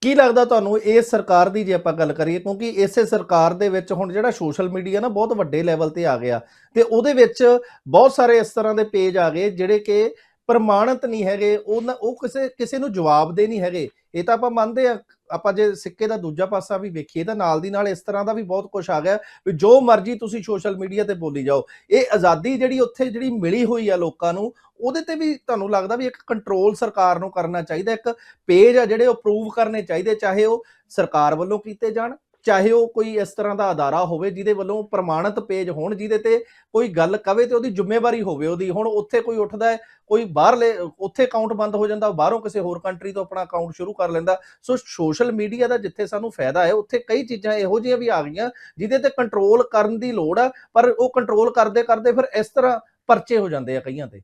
ਕੀ ਲੱਗਦਾ ਤੁਹਾਨੂੰ ਇਸ ਸਰਕਾਰ ਦੀ ਜੇ ਆਪਾਂ ਗੱਲ ਕਰੀਏ? ਕਿਉਂਕਿ ਇਸੇ ਸਰਕਾਰ ਦੇ ਵਿੱਚ ਹੁਣ ਜਿਹੜਾ ਸੋਸ਼ਲ ਮੀਡੀਆ ਨਾ ਬਹੁਤ ਵੱਡੇ ਲੈਵਲ ਤੇ ਆ ਗਿਆ ਤੇ ਉਹਦੇ ਵਿੱਚ ਬਹੁਤ ਸਾਰੇ ਇਸ ਤਰ੍ਹਾਂ ਦੇ ਪੇਜ ਆ ਗਏ ਜਿਹੜੇ ਕਿ ਪ੍ਰਮਾਣਿਤ ਨਹੀਂ ਹੈਗੇ, ਉਹ ਨਾ- ਉਹ ਕਿਸੇ ਕਿਸੇ ਨੂੰ ਜਵਾਬ ਦੇ ਨਹੀਂ ਹੈਗੇ। ਇਹ ਤਾਂ ਆਪਾਂ ਮੰਨਦੇ ਆ ਆਪਾਂ ਜੇ ਸਿੱਕੇ ਦਾ ਦੂਜਾ ਪਾਸਾ ਵੀ ਵੇਖੀਏ ਤਾਂ ਨਾਲ ਦੀ ਨਾਲ ਇਸ ਤਰ੍ਹਾਂ ਦਾ ਵੀ ਬਹੁਤ ਕੁਝ ਆ ਗਿਆ ਵੀ ਜੋ ਮਰਜ਼ੀ ਤੁਸੀਂ ਸੋਸ਼ਲ ਮੀਡੀਆ ਤੇ ਬੋਲੀ ਜਾਓ। ਇਹ ਆਜ਼ਾਦੀ ਜਿਹੜੀ ਉੱਥੇ ਜਿਹੜੀ ਮਿਲੀ ਹੋਈ ਆ ਲੋਕਾਂ ਨੂੰ, ਉਹਦੇ ਤੇ ਵੀ ਤੁਹਾਨੂੰ ਲੱਗਦਾ ਵੀ ਇੱਕ ਕੰਟਰੋਲ ਸਰਕਾਰ ਨੂੰ ਕਰਨਾ ਚਾਹੀਦਾ, ਇੱਕ ਪੇਜ ਆ ਜਿਹੜੇ ਉਹ ਪ੍ਰੂਵ ਕਰਨੇ ਚਾਹੀਦੇ, ਚਾਹੇ ਉਹ ਸਰਕਾਰ ਵੱਲੋਂ ਕੀਤੇ ਜਾਣ ਚਾਹੇ ਉਹ ਕੋਈ ਇਸ ਤਰ੍ਹਾਂ ਦਾ ਅਦਾਰਾ ਹੋਵੇ, ਜਿਹਦੇ ਵੱਲੋਂ ਪ੍ਰਮਾਣਿਤ ਪੇਜ ਹੋਣ, ਜਿਹਦੇ ਤੇ ਕੋਈ ਗੱਲ ਕਵੇ ਤੇ ਉਹਦੀ ਜ਼ਿੰਮੇਵਾਰੀ ਹੋਵੇ ਉਹਦੀ। ਹੁਣ ਉੱਥੇ ਕੋਈ ਉੱਠਦਾ ਹੈ, ਕੋਈ ਬਾਹਰਲੇ, ਉੱਥੇ ਅਕਾਊਂਟ ਬੰਦ ਹੋ ਜਾਂਦਾ, ਬਾਹਰੋਂ ਕਿਸੇ ਹੋਰ ਕੰਟਰੀ ਤੋਂ ਆਪਣਾ ਅਕਾਊਂਟ ਸ਼ੁਰੂ ਕਰ ਲੈਂਦਾ। ਸੋ ਸੋਸ਼ਲ ਮੀਡੀਆ ਦਾ ਜਿੱਥੇ ਸਾਨੂੰ ਫਾਇਦਾ ਹੈ, ਉੱਥੇ ਕਈ ਚੀਜ਼ਾਂ ਇਹੋ ਜਿਹੀਆਂ ਵੀ ਆ ਗਈਆਂ, ਜਿਹਦੇ ਤੇ ਕੰਟਰੋਲ ਕਰਨ ਦੀ ਲੋੜ ਆ, ਪਰ ਉਹ ਕੰਟਰੋਲ ਕਰਦੇ ਕਰਦੇ ਫਿਰ ਇਸ ਤਰ੍ਹਾਂ ਪਰਚੇ ਹੋ ਜਾਂਦੇ ਆ ਕਈਆਂ ਤੇ।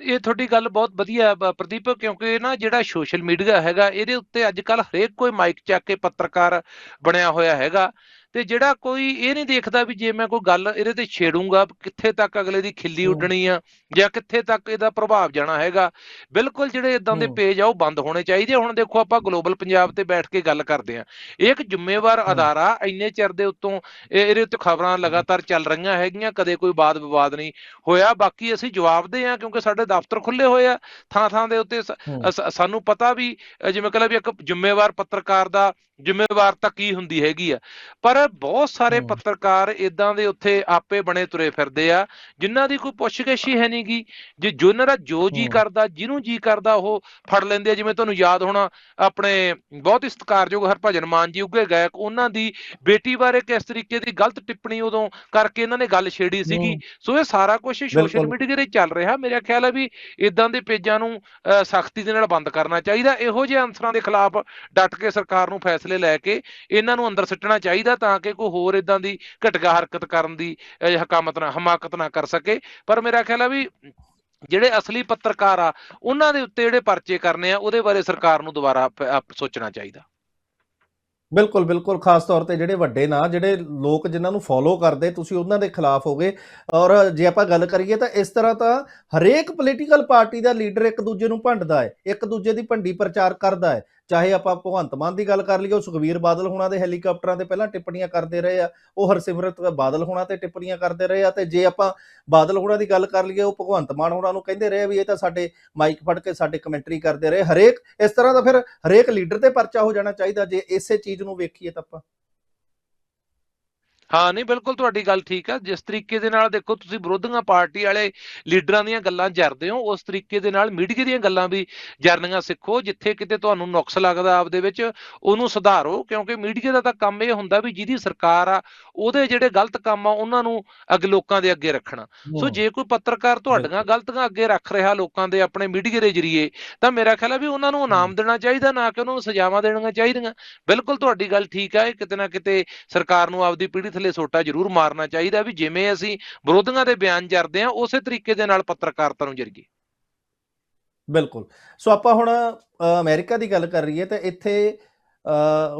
ਇਹ ਤੁਹਾਡੀ ਗੱਲ ਬਹੁਤ ਵਧੀਆ ਪ੍ਰਦੀਪ, ਕਿਉਂਕਿ ਨਾ ਜਿਹੜਾ ਸੋਸ਼ਲ ਮੀਡੀਆ ਹੈਗਾ, ਇਹਦੇ ਉੱਤੇ ਅੱਜ ਕੱਲ ਹਰੇਕ ਕੋਈ ਮਾਈਕ ਚੱਕ ਕੇ ਪੱਤਰਕਾਰ ਬਣਿਆ ਹੋਇਆ ਹੈਗਾ। ਤੇ ਜਿਹੜਾ ਕੋਈ ਇਹ ਨਹੀਂ ਦੇਖਦਾ ਵੀ ਜੇ ਮੈਂ ਕੋਈ ਗੱਲ ਇਹਦੇ ਤੇ ਛੇੜੂੰਗਾ ਕਿੱਥੇ ਤੱਕ ਅਗਲੇ ਦੀ ਖਿੱਲੀ। ਉੱਡਣੀ ਆ ਜਾਂ ਕਿੱਥੇ ਤੱਕ ਇਹਦਾ ਪ੍ਰਭਾਵ ਜਾਣਾ ਹੈਗਾ ਬਿਲਕੁਲ ਜਿਹੜੇ ਇਦਾਂ ਦੇ। ਪੇਜ ਆ ਉਹ ਬੰਦ ਹੋਣੇ ਚਾਹੀਦੇ। ਹੁਣ ਦੇਖੋ ਆਪਾਂ ਗਲੋਬਲ ਪੰਜਾਬ ਤੇ ਬੈਠ ਕੇ ਗੱਲ ਕਰਦੇ ਆ ਇਹ ਇੱਕ ਜ਼ਿੰਮੇਵਾਰ। ਅਦਾਰਾ ਇੰਨੇ ਚਿਰ ਦੇ ਉੱਤੋਂ ਇਹ- ਇਹਦੇ ਉੱਤੇ ਖਬਰਾਂ ਲਗਾਤਾਰ ਚੱਲ ਰਹੀਆਂ ਹੈਗੀਆਂ ਕਦੇ ਕੋਈ ਬਾਦ ਵਿਵਾਦ ਨਹੀਂ ਹੋਇਆ ਬਾਕੀ ਅਸੀਂ ਜਵਾਬਦੇ ਆ ਕਿਉਂਕਿ ਸਾਡੇ ਦਫ਼ਤਰ ਖੁੱਲੇ ਹੋਏ ਆ ਥਾਂ ਥਾਂ ਦੇ ਉੱਤੇ ਸਾਨੂੰ ਪਤਾ ਵੀ ਜਿਵੇਂ ਕਹਿੰਦਾ ਵੀ ਇੱਕ ਜ਼ਿੰਮੇਵਾਰ ਪੱਤਰਕਾਰ ਦਾ ਜ਼ਿੰਮੇਵਾਰਤਾ ਕੀ ਹੁੰਦੀ ਹੈਗੀ ਆ ਪਰ ਬਹੁਤ ਸਾਰੇ। ਪੱਤਰਕਾਰ ਇਦਾਂ ਦੇ ਉੱਥੇ ਆਪੇ ਬਣੇ ਤੁਰੇ ਫਿਰਦੇ ਆ ਜਿਨ੍ਹਾਂ ਦੀ ਕੋਈ ਪੁੱਛਗਿੱਛ ਹੀ ਹੈ ਨਹੀਂਗੀ ਜੇ ਜੋ ਉਹਨਾਂ ਦਾ ਜੋ ਜੀ। ਕਰਦਾ ਜਿਹਨੂੰ ਜੀ ਕਰਦਾ ਉਹ ਫੜ ਲੈਂਦੇ ਆ ਜਿਵੇਂ ਤੁਹਾਨੂੰ ਯਾਦ ਹੋਣਾ ਆਪਣੇ ਬਹੁਤ ਹੀ ਸਤਿਕਾਰਯੋਗ ਹਰਭਜਨ ਮਾਨ ਜੀ ਉੱਗੇ ਗਾਇਕ ਉਹਨਾਂ ਦੀ ਬੇਟੀ ਬਾਰੇ ਕਿਸ ਤਰੀਕੇ ਦੀ ਗਲਤ ਟਿੱਪਣੀ ਉਦੋਂ ਕਰਕੇ ਇਹਨਾਂ ਨੇ ਗੱਲ ਛੇੜੀ ਸੀਗੀ। ਸੋ ਇਹ ਸਾਰਾ ਕੁਝ ਸੋਸ਼ਲ। ਮੀਡੀਆ ਤੇ ਚੱਲ ਰਿਹਾ ਮੇਰਾ ਖਿਆਲ ਹੈ ਵੀ ਇਦਾਂ ਦੇ ਪੇਜਾਂ ਨੂੰ ਸਖਤੀ ਦੇ ਨਾਲ ਬੰਦ ਕਰਨਾ ਚਾਹੀਦਾ ਇਹੋ ਜਿਹੇ ਅਨਸਰਾਂ ਦੇ ਖਿਲਾਫ ਡਟ ਕੇ ਸਰਕਾਰ ਨੂੰ ਫੈਸਲੇ ਲੈ ਕੇ ਇਹਨਾਂ ਨੂੰ ਅੰਦਰ ਸਿੱਟਣਾ ਚਾਹੀਦਾ ਤਾਂ ਕਿ ਕੋਈ ਹੋਰ ਇਦਾਂ ਦੀ ਘਟਗਾ ਹਰਕਤ ਕਰਨ ਦੀ ਹਕਾਮਤ ਨਾ, ਹਮਾਕਤ ਨਾ ਕਰ ਸਕੇ। ਪਰ ਮੇਰਾ ਖਿਆਲ ਹੈ ਵੀ ਜਿਹੜੇ ਅਸਲੀ ਪੱਤਰਕਾਰ ਆ, ਉਹਨਾਂ ਦੇ ਉੱਤੇ ਜਿਹੜੇ ਪਰਚੇ ਕਰਨੇ ਆ, ਉਹਦੇ ਬਾਰੇ ਸਰਕਾਰ ਨੂੰ ਦੁਬਾਰਾ ਸੋਚਣਾ ਚਾਹੀਦਾ। ਬਿਲਕੁਲ ਬਿਲਕੁਲ। ਖਾਸ ਤੌਰ ਤੇ ਜਿਹੜੇ ਵੱਡੇ ਨਾਂ, ਜਿਹੜੇ ਲੋਕ ਜਿਨ੍ਹਾਂ ਨੂੰ ਫੋਲੋ ਕਰਦੇ, ਤੁਸੀਂ ਉਹਨਾਂ ਦੇ ਖਿਲਾਫ ਹੋਗੇ। ਔਰ ਜੇ ਆਪਾਂ ਗੱਲ ਕਰੀਏ ਤਾਂ ਇਸ ਤਰ੍ਹਾਂ ਤਾਂ ਹਰੇਕ ਪੋਲੀਟੀਕਲ ਪਾਰਟੀ ਦਾ ਲੀਡਰ ਇੱਕ ਦੂਜੇ ਨੂੰ ਭੰਡਦਾ ਹੈ, ਇੱਕ ਦੂਜੇ ਦੀ ਭੰਡੀ ਪ੍ਰਚਾਰ ਕਰਦਾ ਹੈ। ਚਾਹੇ ਆਪਾਂ ਭਗਵੰਤ ਮਾਨ ਦੀ ਗੱਲ ਕਰ ਲਈਏ, ਉਹ ਸੁਖਵੀਰ ਬਾਦਲ ਹੋਣਾ ਦੇ ਹੈਲੀਕਾਪਟਰਾਂ ਤੇ ਪਹਿਲਾਂ ਟਿੱਪਣੀਆਂ ਕਰਦੇ ਰਹੇ ਆ, ਉਹ ਹਰਸਿਮਰਤ ਬਾਦਲ ਹੋਣਾ ਤੇ ਟਿੱਪਣੀਆਂ ਕਰਦੇ ਰਹੇ ਆ, ਤੇ ਜੇ ਆਪਾਂ ਬਾਦਲ ਹੋਣਾ ਦੀ ਗੱਲ ਕਰ ਲਈਏ, ਉਹ ਭਗਵੰਤ ਮਾਨ ਹੋਣਾ ਨੂੰ ਕਹਿੰਦੇ ਰਹੇ ਵੀ ਇਹ ਤਾਂ ਸਾਡੇ ਮਾਈਕ ਫੜ ਕੇ ਸਾਡੇ ਕਮੈਂਟਰੀ ਕਰਦੇ ਰਹੇ। ਹਰੇਕ, ਇਸ ਤਰ੍ਹਾਂ ਦਾ ਫਿਰ ਹਰੇਕ ਲੀਡਰ ਤੇ ਪਰਚਾ ਹੋ ਜਾਣਾ ਚਾਹੀਦਾ, ਜੇ ਇਸੇ ਚੀਜ਼ ਨੂੰ ਵੇਖੀਏ ਤਾਂ ਆਪਾਂ। ਹਾਂ ਨਹੀਂ ਬਿਲਕੁਲ ਤੁਹਾਡੀ ਗੱਲ ਠੀਕ ਆ। ਜਿਸ ਤਰੀਕੇ ਦੇ ਨਾਲ ਦੇਖੋ ਤੁਸੀਂ ਵਿਰੋਧੀਆਂ ਪਾਰਟੀ ਵਾਲੇ ਲੀਡਰਾਂ ਦੀਆਂ ਗੱਲਾਂ ਜਰਦੇ ਹੋ ਉਸ ਤਰੀਕੇ ਦੇ ਨਾਲ ਮੀਡੀਆ ਦੀਆਂ ਗੱਲਾਂ ਵੀ ਜਰਨੀਆਂ ਸਿੱਖੋ ਜਿੱਥੇ ਕਿਤੇ ਤੁਹਾਨੂੰ ਨੁਕਸ ਲੱਗਦਾ ਆਪਦੇ ਵਿੱਚ ਉਹਨੂੰ ਸੁਧਾਰੋ ਕਿਉਂਕਿ ਮੀਡੀਆ ਦਾ ਤਾਂ ਕੰਮ ਇਹ ਹੁੰਦਾ ਵੀ ਜਿਹਦੀ ਸਰਕਾਰ ਆ ਉਹਦੇ ਜਿਹੜੇ ਗਲਤ ਕੰਮ ਆ ਉਹਨਾਂ ਨੂੰ ਅੱਗੇ ਲੋਕਾਂ ਦੇ ਅੱਗੇ ਰੱਖਣਾ। ਸੋ ਜੇ ਕੋਈ ਪੱਤਰਕਾਰ ਤੁਹਾਡੀਆਂ ਗਲਤੀਆਂ ਅੱਗੇ ਰੱਖ ਰਿਹਾ ਲੋਕਾਂ ਦੇ ਆਪਣੇ ਮੀਡੀਆ ਦੇ ਜਰੀਏ ਤਾਂ ਮੇਰਾ ਖਿਆਲ ਹੈ ਵੀ ਉਹਨਾਂ ਨੂੰ ਇਨਾਮ ਦੇਣਾ ਚਾਹੀਦਾ ਨਾ ਕਿ ਉਹਨਾਂ ਨੂੰ ਸਜ਼ਾਵਾਂ ਦੇਣੀਆਂ ਚਾਹੀਦੀਆਂ। ਬਿਲਕੁਲ ਤੁਹਾਡੀ ਗੱਲ ਠੀਕ ਆ ਇਹ ਕਿਤੇ ਨਾ ਕਿਤੇ ਸਰਕਾਰ ਨੂੰ ਆਪਦੀ ਪੀੜ੍ਹੀ ਥੱਲੇ ਸੋਟਾ ਜ਼ਰੂਰ ਮਾਰਨਾ ਚਾਹੀਦਾ ਵੀ ਜਿਵੇਂ ਅਸੀਂ ਵਿਰੋਧੀਆਂ ਦੇ ਬਿਆਨ ਜਰਦੇ ਆ ਉਸੇ ਤਰੀਕੇ ਦੇ ਨਾਲ ਪੱਤਰਕਾਰਤਾ ਨੂੰ ਜਰੀਏ। ਬਿਲਕੁਲ। ਸੋ ਆਪਾਂ ਹੁਣ ਅਮਰੀਕਾ ਦੀ ਗੱਲ ਕਰ ਰਹੀਏ ਤਾਂ ਇੱਥੇ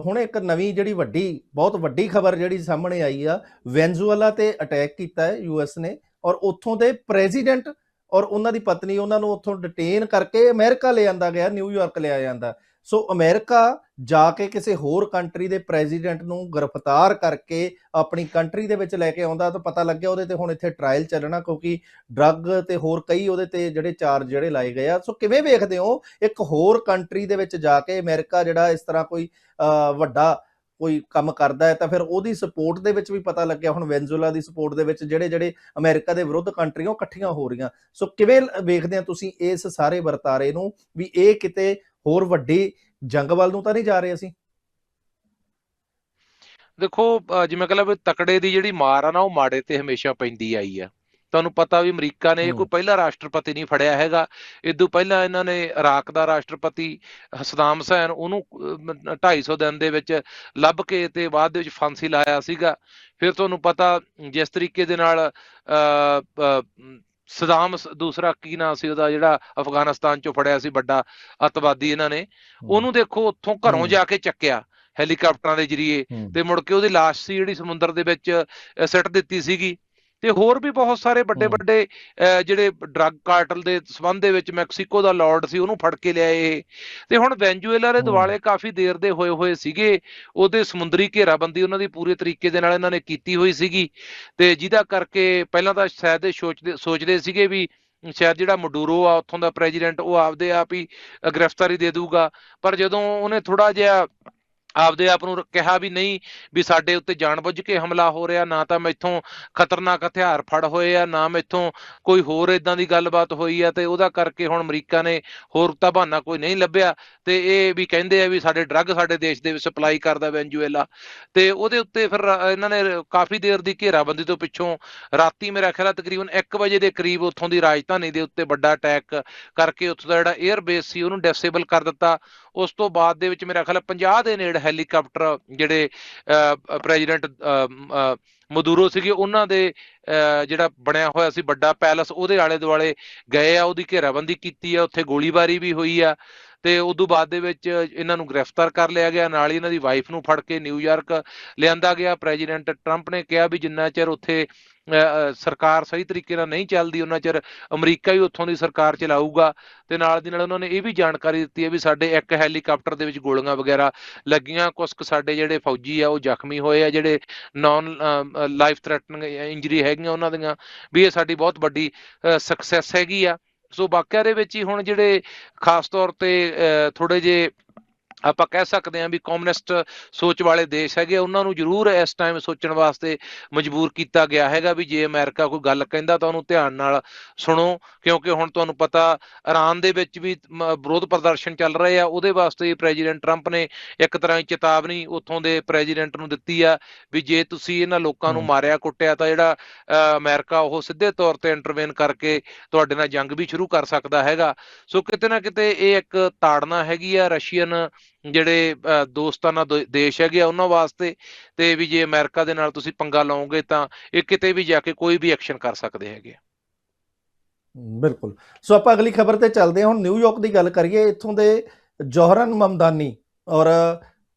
ਹੁਣ ਇੱਕ ਨਵੀਂ ਜਿਹੜੀ ਵੱਡੀ, ਬਹੁਤ ਵੱਡੀ ਖਬਰ ਜਿਹੜੀ ਸਾਹਮਣੇ ਆਈ ਆ, ਵੈਨਜ਼ੂਏਲਾ ਤੇ ਅਟੈਕ ਕੀਤਾ ਹੈ ਯੂਐਸ ਨੇ ਔਰ ਉੱਥੋਂ ਦੇ ਪ੍ਰੈਜ਼ੀਡੈਂਟ ਔਰ ਉਹਨਾਂ ਦੀ ਪਤਨੀ ਉਹਨਾਂ ਨੂੰ ਉੱਥੋਂ ਡਿਟੇਨ ਕਰਕੇ ਅਮਰੀਕਾ ਲੈ ਆਂਦਾ ਗਿਆ ਨਿਊਯਾਰਕ ਲਿਆ ਜਾਂਦਾ ਸੋ ਅਮਰੀਕਾ ਜਾ ਕੇ ਕਿਸੇ ਹੋਰ ਕੰਟਰੀ ਦੇ ਪ੍ਰੈਜ਼ੀਡੈਂਟ ਨੂੰ ਗ੍ਰਿਫਤਾਰ ਕਰਕੇ ਆਪਣੀ ਕੰਟਰੀ ਦੇ ਵਿੱਚ ਲੈ ਕੇ ਆਉਂਦਾ ਤਾਂ ਪਤਾ ਲੱਗਿਆ ਉਹਦੇ ਤੇ ਹੁਣ ਇੱਥੇ ਟ੍ਰਾਇਲ ਚੱਲਣਾ ਕਿਉਂਕਿ ਡਰੱਗ ਤੇ ਹੋਰ ਕਈ ਉਹਦੇ ਤੇ ਜਿਹੜੇ ਚਾਰਜ ਜਿਹੜੇ ਲਾਏ ਗਏ ਆ। ਸੋ ਕਿਵੇਂ ਵੇਖਦੇ ਹੋ ਇੱਕ ਹੋਰ ਕੰਟਰੀ ਦੇ ਵਿੱਚ ਜਾ ਕੇ ਅਮਰੀਕਾ ਜਿਹੜਾ ਇਸ ਤਰ੍ਹਾਂ ਕੋਈ ਵੱਡਾ ਕੋਈ ਕੰਮ ਕਰਦਾ ਹੈ ਤਾਂ ਫਿਰ ਉਹਦੀ ਸਪੋਰਟ ਦੇ ਵਿੱਚ ਵੀ ਪਤਾ ਲੱਗਿਆ। ਹੁਣ ਵੈਨਜ਼ੂਲਾ ਦੀ ਸਪੋਰਟ ਦੇ ਵਿੱਚ ਜਿਹੜੇ ਜਿਹੜੇ ਅਮਰੀਕਾ ਦੇ ਵਿਰੁੱਧ ਕੰਟਰੀਆਂ ਉਹ ਇਕੱਠੀਆਂ ਹੋ ਰਹੀਆਂ। ਸੋ ਕਿਵੇਂ ਵੇਖਦੇ ਆ ਤੁਸੀਂ ਇਸ ਸਾਰੇ ਵਰਤਾਰੇ ਨੂੰ ਵੀ ਇਹ ਕਿਤੇ ਹੋਰ ਵੱਡੀ ਜੰਗ ਵੱਲ ਨੂੰ ਤਾਂ ਨਹੀਂ ਜਾ ਰਹੇ ਅਸੀਂ? ਦੇਖੋ ਜਿਵੇਂ ਕਹਿੰਦਾ ਵੀ ਤਕੜੇ ਦੀ ਜਿਹੜੀ ਮਾਰ ਆ ਨਾ ਉਹ ਮਾੜੇ ਤੇ ਹਮੇਸ਼ਾ ਪੈਂਦੀ ਆਈ ਆ। ਤੁਹਾਨੂੰ ਪਤਾ ਵੀ ਅਮਰੀਕਾ ਨੇ ਕੋਈ। ਪਹਿਲਾ ਰਾਸ਼ਟਰਪਤੀ ਨਹੀਂ ਫੜਿਆ ਹੈਗਾ। ਇਦੋਂ ਪਹਿਲਾਂ ਇਹਨਾਂ ਨੇ ਇਰਾਕ ਦਾ ਰਾਸ਼ਟਰਪਤੀ ਸਦਾਮ ਹੁਸੈਨ ਉਹਨੂੰ ਅਹ, 250 ਦਿਨ ਦੇ ਵਿੱਚ ਲੱਭ ਕੇ ਤੇ ਬਾਅਦ ਦੇ ਵਿੱਚ ਫਾਂਸੀ ਲਾਇਆ ਸੀਗਾ। ਫਿਰ ਤੁਹਾਨੂੰ ਪਤਾ ਜਿਸ ਤਰੀਕੇ ਦੇ ਨਾਲ ਸਦਾਮ ਦੂਸਰਾ ਕੀ ਨਾਂ ਸੀ ਉਹਦਾ ਜਿਹੜਾ ਅਫਗਾਨਿਸਤਾਨ ਚੋਂ ਫੜਿਆ ਸੀ ਵੱਡਾ ਅੱਤਵਾਦੀ ਇਹਨਾਂ ਨੇ ਉਹਨੂੰ ਦੇਖੋ ਉੱਥੋਂ ਘਰੋਂ। ਜਾ ਕੇ ਚੱਕਿਆ ਹੈਲੀਕਾਪਟਰਾਂ ਦੇ ਜ਼ਰੀਏ। ਤੇ ਮੁੜ ਕੇ ਉਹਦੀ ਲਾਸ਼ ਸੀ ਜਿਹੜੀ ਸਮੁੰਦਰ ਦੇ ਵਿੱਚ ਸਿੱਟ ਦਿੱਤੀ ਸੀਗੀ ਤੇ ਹੋਰ ਵੀ ਬਹੁਤ ਸਾਰੇ ਵੱਡੇ। ਵੱਡੇ ਜਿਹੜੇ ਡਰੱਗ ਕਾਰਟਲ ਦੇ ਸਬੰਧ ਦੇ ਵਿੱਚ ਮੈਕਸੀਕੋ ਦਾ ਲਾਰਡ ਸੀ ਉਹਨੂੰ ਫੜ ਕੇ ਲਿਆਏ ਇਹ ਤੇ ਹੁਣ ਵੈਨਜ਼ੂਏਲਾ ਦੇ। ਦਿਵਾਲੇ ਕਾਫੀ ਦੇਰ ਦੇ ਹੋਏ ਹੋਏ ਸੀਗੇ ਉਹਦੇ ਸਮੁੰਦਰੀ ਘੇਰਾਬੰਦੀ ਉਹਨਾਂ ਦੀ ਪੂਰੇ ਤਰੀਕੇ ਦੇ ਨਾਲ ਇਹਨਾਂ ਨੇ ਕੀਤੀ ਹੋਈ ਸੀਗੀ ਤੇ ਜਿਹਦਾ ਕਰਕੇ ਪਹਿਲਾਂ ਤਾਂ ਸ਼ਾਇਦ ਇਹ ਸੋਚਦੇ ਸੋਚਦੇ ਸੀਗੇ ਵੀ ਸ਼ਾਇਦ ਜਿਹੜਾ ਮਡੂਰੋ ਆ ਉੱਥੋਂ ਦਾ ਪ੍ਰੈਜ਼ੀਡੈਂਟ ਉਹ ਆਪਦੇ ਆਪ ਹੀ ਗ੍ਰਿਫਤਾਰੀ ਦੇ ਦੂਗਾ ਪਰ ਜਦੋਂ ਉਹਨੇ ਥੋੜਾ ਜਿਹਾ ਆਪਦੇ ਆਪ ਨੂੰ ਕਿਹਾ ਵੀ ਨਹੀਂ, ਵੀ ਸਾਡੇ ਉੱਤੇ ਜਾਣਬੁੱਝ ਕੇ ਹਮਲਾ ਹੋ ਰਿਹਾ, ਨਾ ਤਾਂ ਮੈਥੋਂ ਖਤਰਨਾਕ ਹਥਿਆਰ ਫੜ ਹੋਏ ਆ, ਨਾ ਮੈਥੋਂ ਕੋਈ ਹੋਰ ਇਦਾਂ ਦੀ ਗੱਲਬਾਤ ਹੋਈ ਆ, ਤੇ ਉਹਦਾ ਕਰਕੇ ਹੁਣ ਅਮਰੀਕਾ ਨੇ ਹੋਰ ਤਾਂ ਬਹਾਨਾ ਕੋਈ ਨਹੀਂ ਲੱਭਿਆ, ਤੇ ਇਹ ਵੀ ਕਹਿੰਦੇ ਆ ਵੀ ਸਾਡੇ ਡਰੱਗ ਸਾਡੇ ਦੇਸ਼ ਦੇ ਵਿੱਚ ਸਪਲਾਈ ਕਰਦਾ ਵੈਨਜ਼ੂਏਲਾ, ਤੇ ਉਹਦੇ ਉੱਤੇ ਫਿਰ ਇਹਨਾਂ ਨੇ ਕਾਫੀ ਦੇਰ ਦੀ ਘੇਰਾਬੰਦੀ ਤੋਂ ਪਿੱਛੋਂ ਰਾਤੀ ਮੇਰਾ ਖਿਆਲ ਤਕਰੀਬਨ 1 ਵਜੇ ਦੇ ਕਰੀਬ ਉੱਥੋਂ ਦੀ ਰਾਜਧਾਨੀ ਦੇ ਉੱਤੇ ਵੱਡਾ ਅਟੈਕ ਕਰਕੇ ਉੱਥੋਂ ਦਾ ਜਿਹੜਾ 에ਅਰ ਬੇਸ ਸੀ ਉਹਨੂੰ ਡਿਸੇਬਲ ਕਰ ਦਿੱਤਾ ਉਸ ਤੋਂ ਬਾਅਦ ਦੇ ਵਿੱਚ ਮੇਰਾ ਖਿਆਲ ਆ 50 ਦੇ ਨੇੜੇ ਹੈਲੀਕਾਪਟਰ ਜਿਹੜੇ ਪ੍ਰੈਜ਼ੀਡੈਂਟ ਮਦੂਰੋ ਸੀਗੇ, ਉਹਨਾਂ ਦੇ ਜਿਹੜਾ ਬਣਿਆ ਹੋਇਆ ਸੀ ਵੱਡਾ ਪੈਲਸ, ਉਹਦੇ ਆਲੇ ਦੁਆਲੇ ਗਏ ਆ, ਉਹਦੀ ਘੇਰਾਬੰਦੀ ਕੀਤੀ ਆ, ਉੱਥੇ ਗੋਲੀਬਾਰੀ ਵੀ ਹੋਈ ਆ ਤੇ ਉਦੋਂ ਬਾਅਦ ਦੇ ਵਿੱਚ ਇਹਨਾਂ ਨੂੰ ਗ੍ਰਿਫਤਾਰ ਕਰ ਲਿਆ ਗਿਆ, ਨਾਲ ਹੀ ਇਹਨਾਂ ਦੀ ਵਾਈਫ ਨੂੰ ਫੜ ਕੇ ਨਿਊਯਾਰਕ ਲਿਆਂਦਾ ਗਿਆ। ਪ੍ਰੈਜ਼ੀਡੈਂਟ ਟਰੰਪ ਨੇ ਕਿਹਾ ਵੀ ਜਿੰਨਾ ਚਿਰ ਉੱਥੇ ਸਰਕਾਰ ਸਹੀ ਤਰੀਕੇ ਨਾਲ ਨਹੀਂ ਚੱਲਦੀ, ਉਹਨਾਂ ਚਿਰ ਅਮਰੀਕਾ ਹੀ ਉੱਥੋਂ ਦੀ ਸਰਕਾਰ ਚਲਾਊਗਾ ਤੇ ਨਾਲ ਦੀ ਨਾਲ ਉਹਨਾਂ ਨੇ ਇਹ ਵੀ ਜਾਣਕਾਰੀ ਦਿੱਤੀ ਹੈ ਵੀ ਸਾਡੇ ਇੱਕ ਹੈਲੀਕਾਪਟਰ ਦੇ ਵਿੱਚ ਗੋਲੀਆਂ ਵਗੈਰਾ ਲੱਗੀਆਂ ਕੁਝ ਕੁ ਸਾਡੇ ਜਿਹੜੇ ਫੌਜੀ ਆ, ਉਹ ਜ਼ਖਮੀ ਹੋਏ ਆ, ਜਿਹੜੇ ਨਾਨ ਲਾਈਫ ਥ੍ਰੈਟਨਿੰਗ ਇੰਜਰੀ ਹੈਗੀਆਂ ਉਹਨਾਂ ਦੀਆਂ, ਵੀ ਇਹ ਸਾਡੀ ਬਹੁਤ ਵੱਡੀ ਸਕਸੈਸ ਹੈਗੀ ਆ। ਸੋ ਵਾਕਿਆ ਦੇ ਵਿੱਚ ਹੀ ਹੁਣ ਜਿਹੜੇ ਖਾਸ ਤੌਰ ਤੇ ਥੋੜੇ ਜੇ ਆਪਾਂ ਕਹਿ ਸਕਦੇ ਹਾਂ ਵੀ ਕਮਿਊਨਿਸਟ ਸੋਚ ਵਾਲੇ ਦੇਸ਼ ਹੈਗੇ ਉਹਨਾਂ ਨੂੰ ਜ਼ਰੂਰ ਇਸ ਟਾਈਮ ਸੋਚਣ ਵਾਸਤੇ ਮਜਬੂਰ ਕੀਤਾ ਗਿਆ ਹੈਗਾ ਵੀ ਜੇ ਅਮਰੀਕਾ ਕੋਈ ਗੱਲ ਕਹਿੰਦਾ ਤਾਂ ਉਹਨੂੰ ਧਿਆਨ ਨਾਲ ਸੁਣੋ ਕਿਉਂਕਿ ਹੁਣ ਤੁਹਾਨੂੰ ਪਤਾ ਇਰਾਨ ਦੇ ਵਿੱਚ ਵੀ ਵਿਰੋਧ ਪ੍ਰਦਰਸ਼ਨ ਚੱਲ ਰਹੇ ਆ ਉਹਦੇ ਵਾਸਤੇ ਪ੍ਰੈਜ਼ੀਡੈਂਟ ਟਰੰਪ ਨੇ ਇੱਕ ਤਰ੍ਹਾਂ ਦੀ ਚੇਤਾਵਨੀ ਉੱਥੋਂ ਦੇ ਪ੍ਰੈਜ਼ੀਡੈਂਟ ਨੂੰ ਦਿੱਤੀ ਆ ਵੀ ਜੇ ਤੁਸੀਂ ਇਹਨਾਂ ਲੋਕਾਂ ਨੂੰ। ਮਾਰਿਆ ਕੁੱਟਿਆ ਤਾਂ ਜਿਹੜਾ ਅਮਰੀਕਾ ਉਹ ਸਿੱਧੇ ਤੌਰ ਤੇ ਇੰਟਰਵੈਨ ਕਰਕੇ ਤੁਹਾਡੇ ਨਾਲ ਜੰਗ ਵੀ ਸ਼ੁਰੂ ਕਰ ਸਕਦਾ ਹੈਗਾ ਸੋ ਕਿਤੇ ਨਾ ਕਿਤੇ ਇਹ ਇੱਕ ਤਾੜਨਾ ਹੈਗੀ ਆ ਰਸ਼ੀਅਨ ਜਿਹੜੇ ਦੋਸਤਾਨਾ ਦੇਸ਼ ਹੈਗੇ ਉਹਨਾਂ ਵਾਸਤੇ ਤੇ ਵੀ ਜੇ ਅਮਰੀਕਾ ਦੇ ਨਾਲ ਤੁਸੀਂ ਪੰਗਾ ਲਓਗੇ ਤਾਂ ਇਹ ਕਿਤੇ ਵੀ ਜਾ ਕੇ ਕੋਈ ਵੀ ਐਕਸ਼ਨ ਕਰ ਸਕਦੇ ਹੈਗੇ ਬਿਲਕੁਲ। ਸੋ ਆਪਾਂ ਅਗਲੀ ਖਬਰ ਤੇ ਚੱਲਦੇ ਹਾਂ। ਹੁਣ ਨਿਊਯਾਰਕ ਦੀ ਗੱਲ ਕਰੀਏ, ਇੱਥੋਂ ਦੇ ਜੋਹਰਨ ਮਮਦਾਨੀ ਔਰ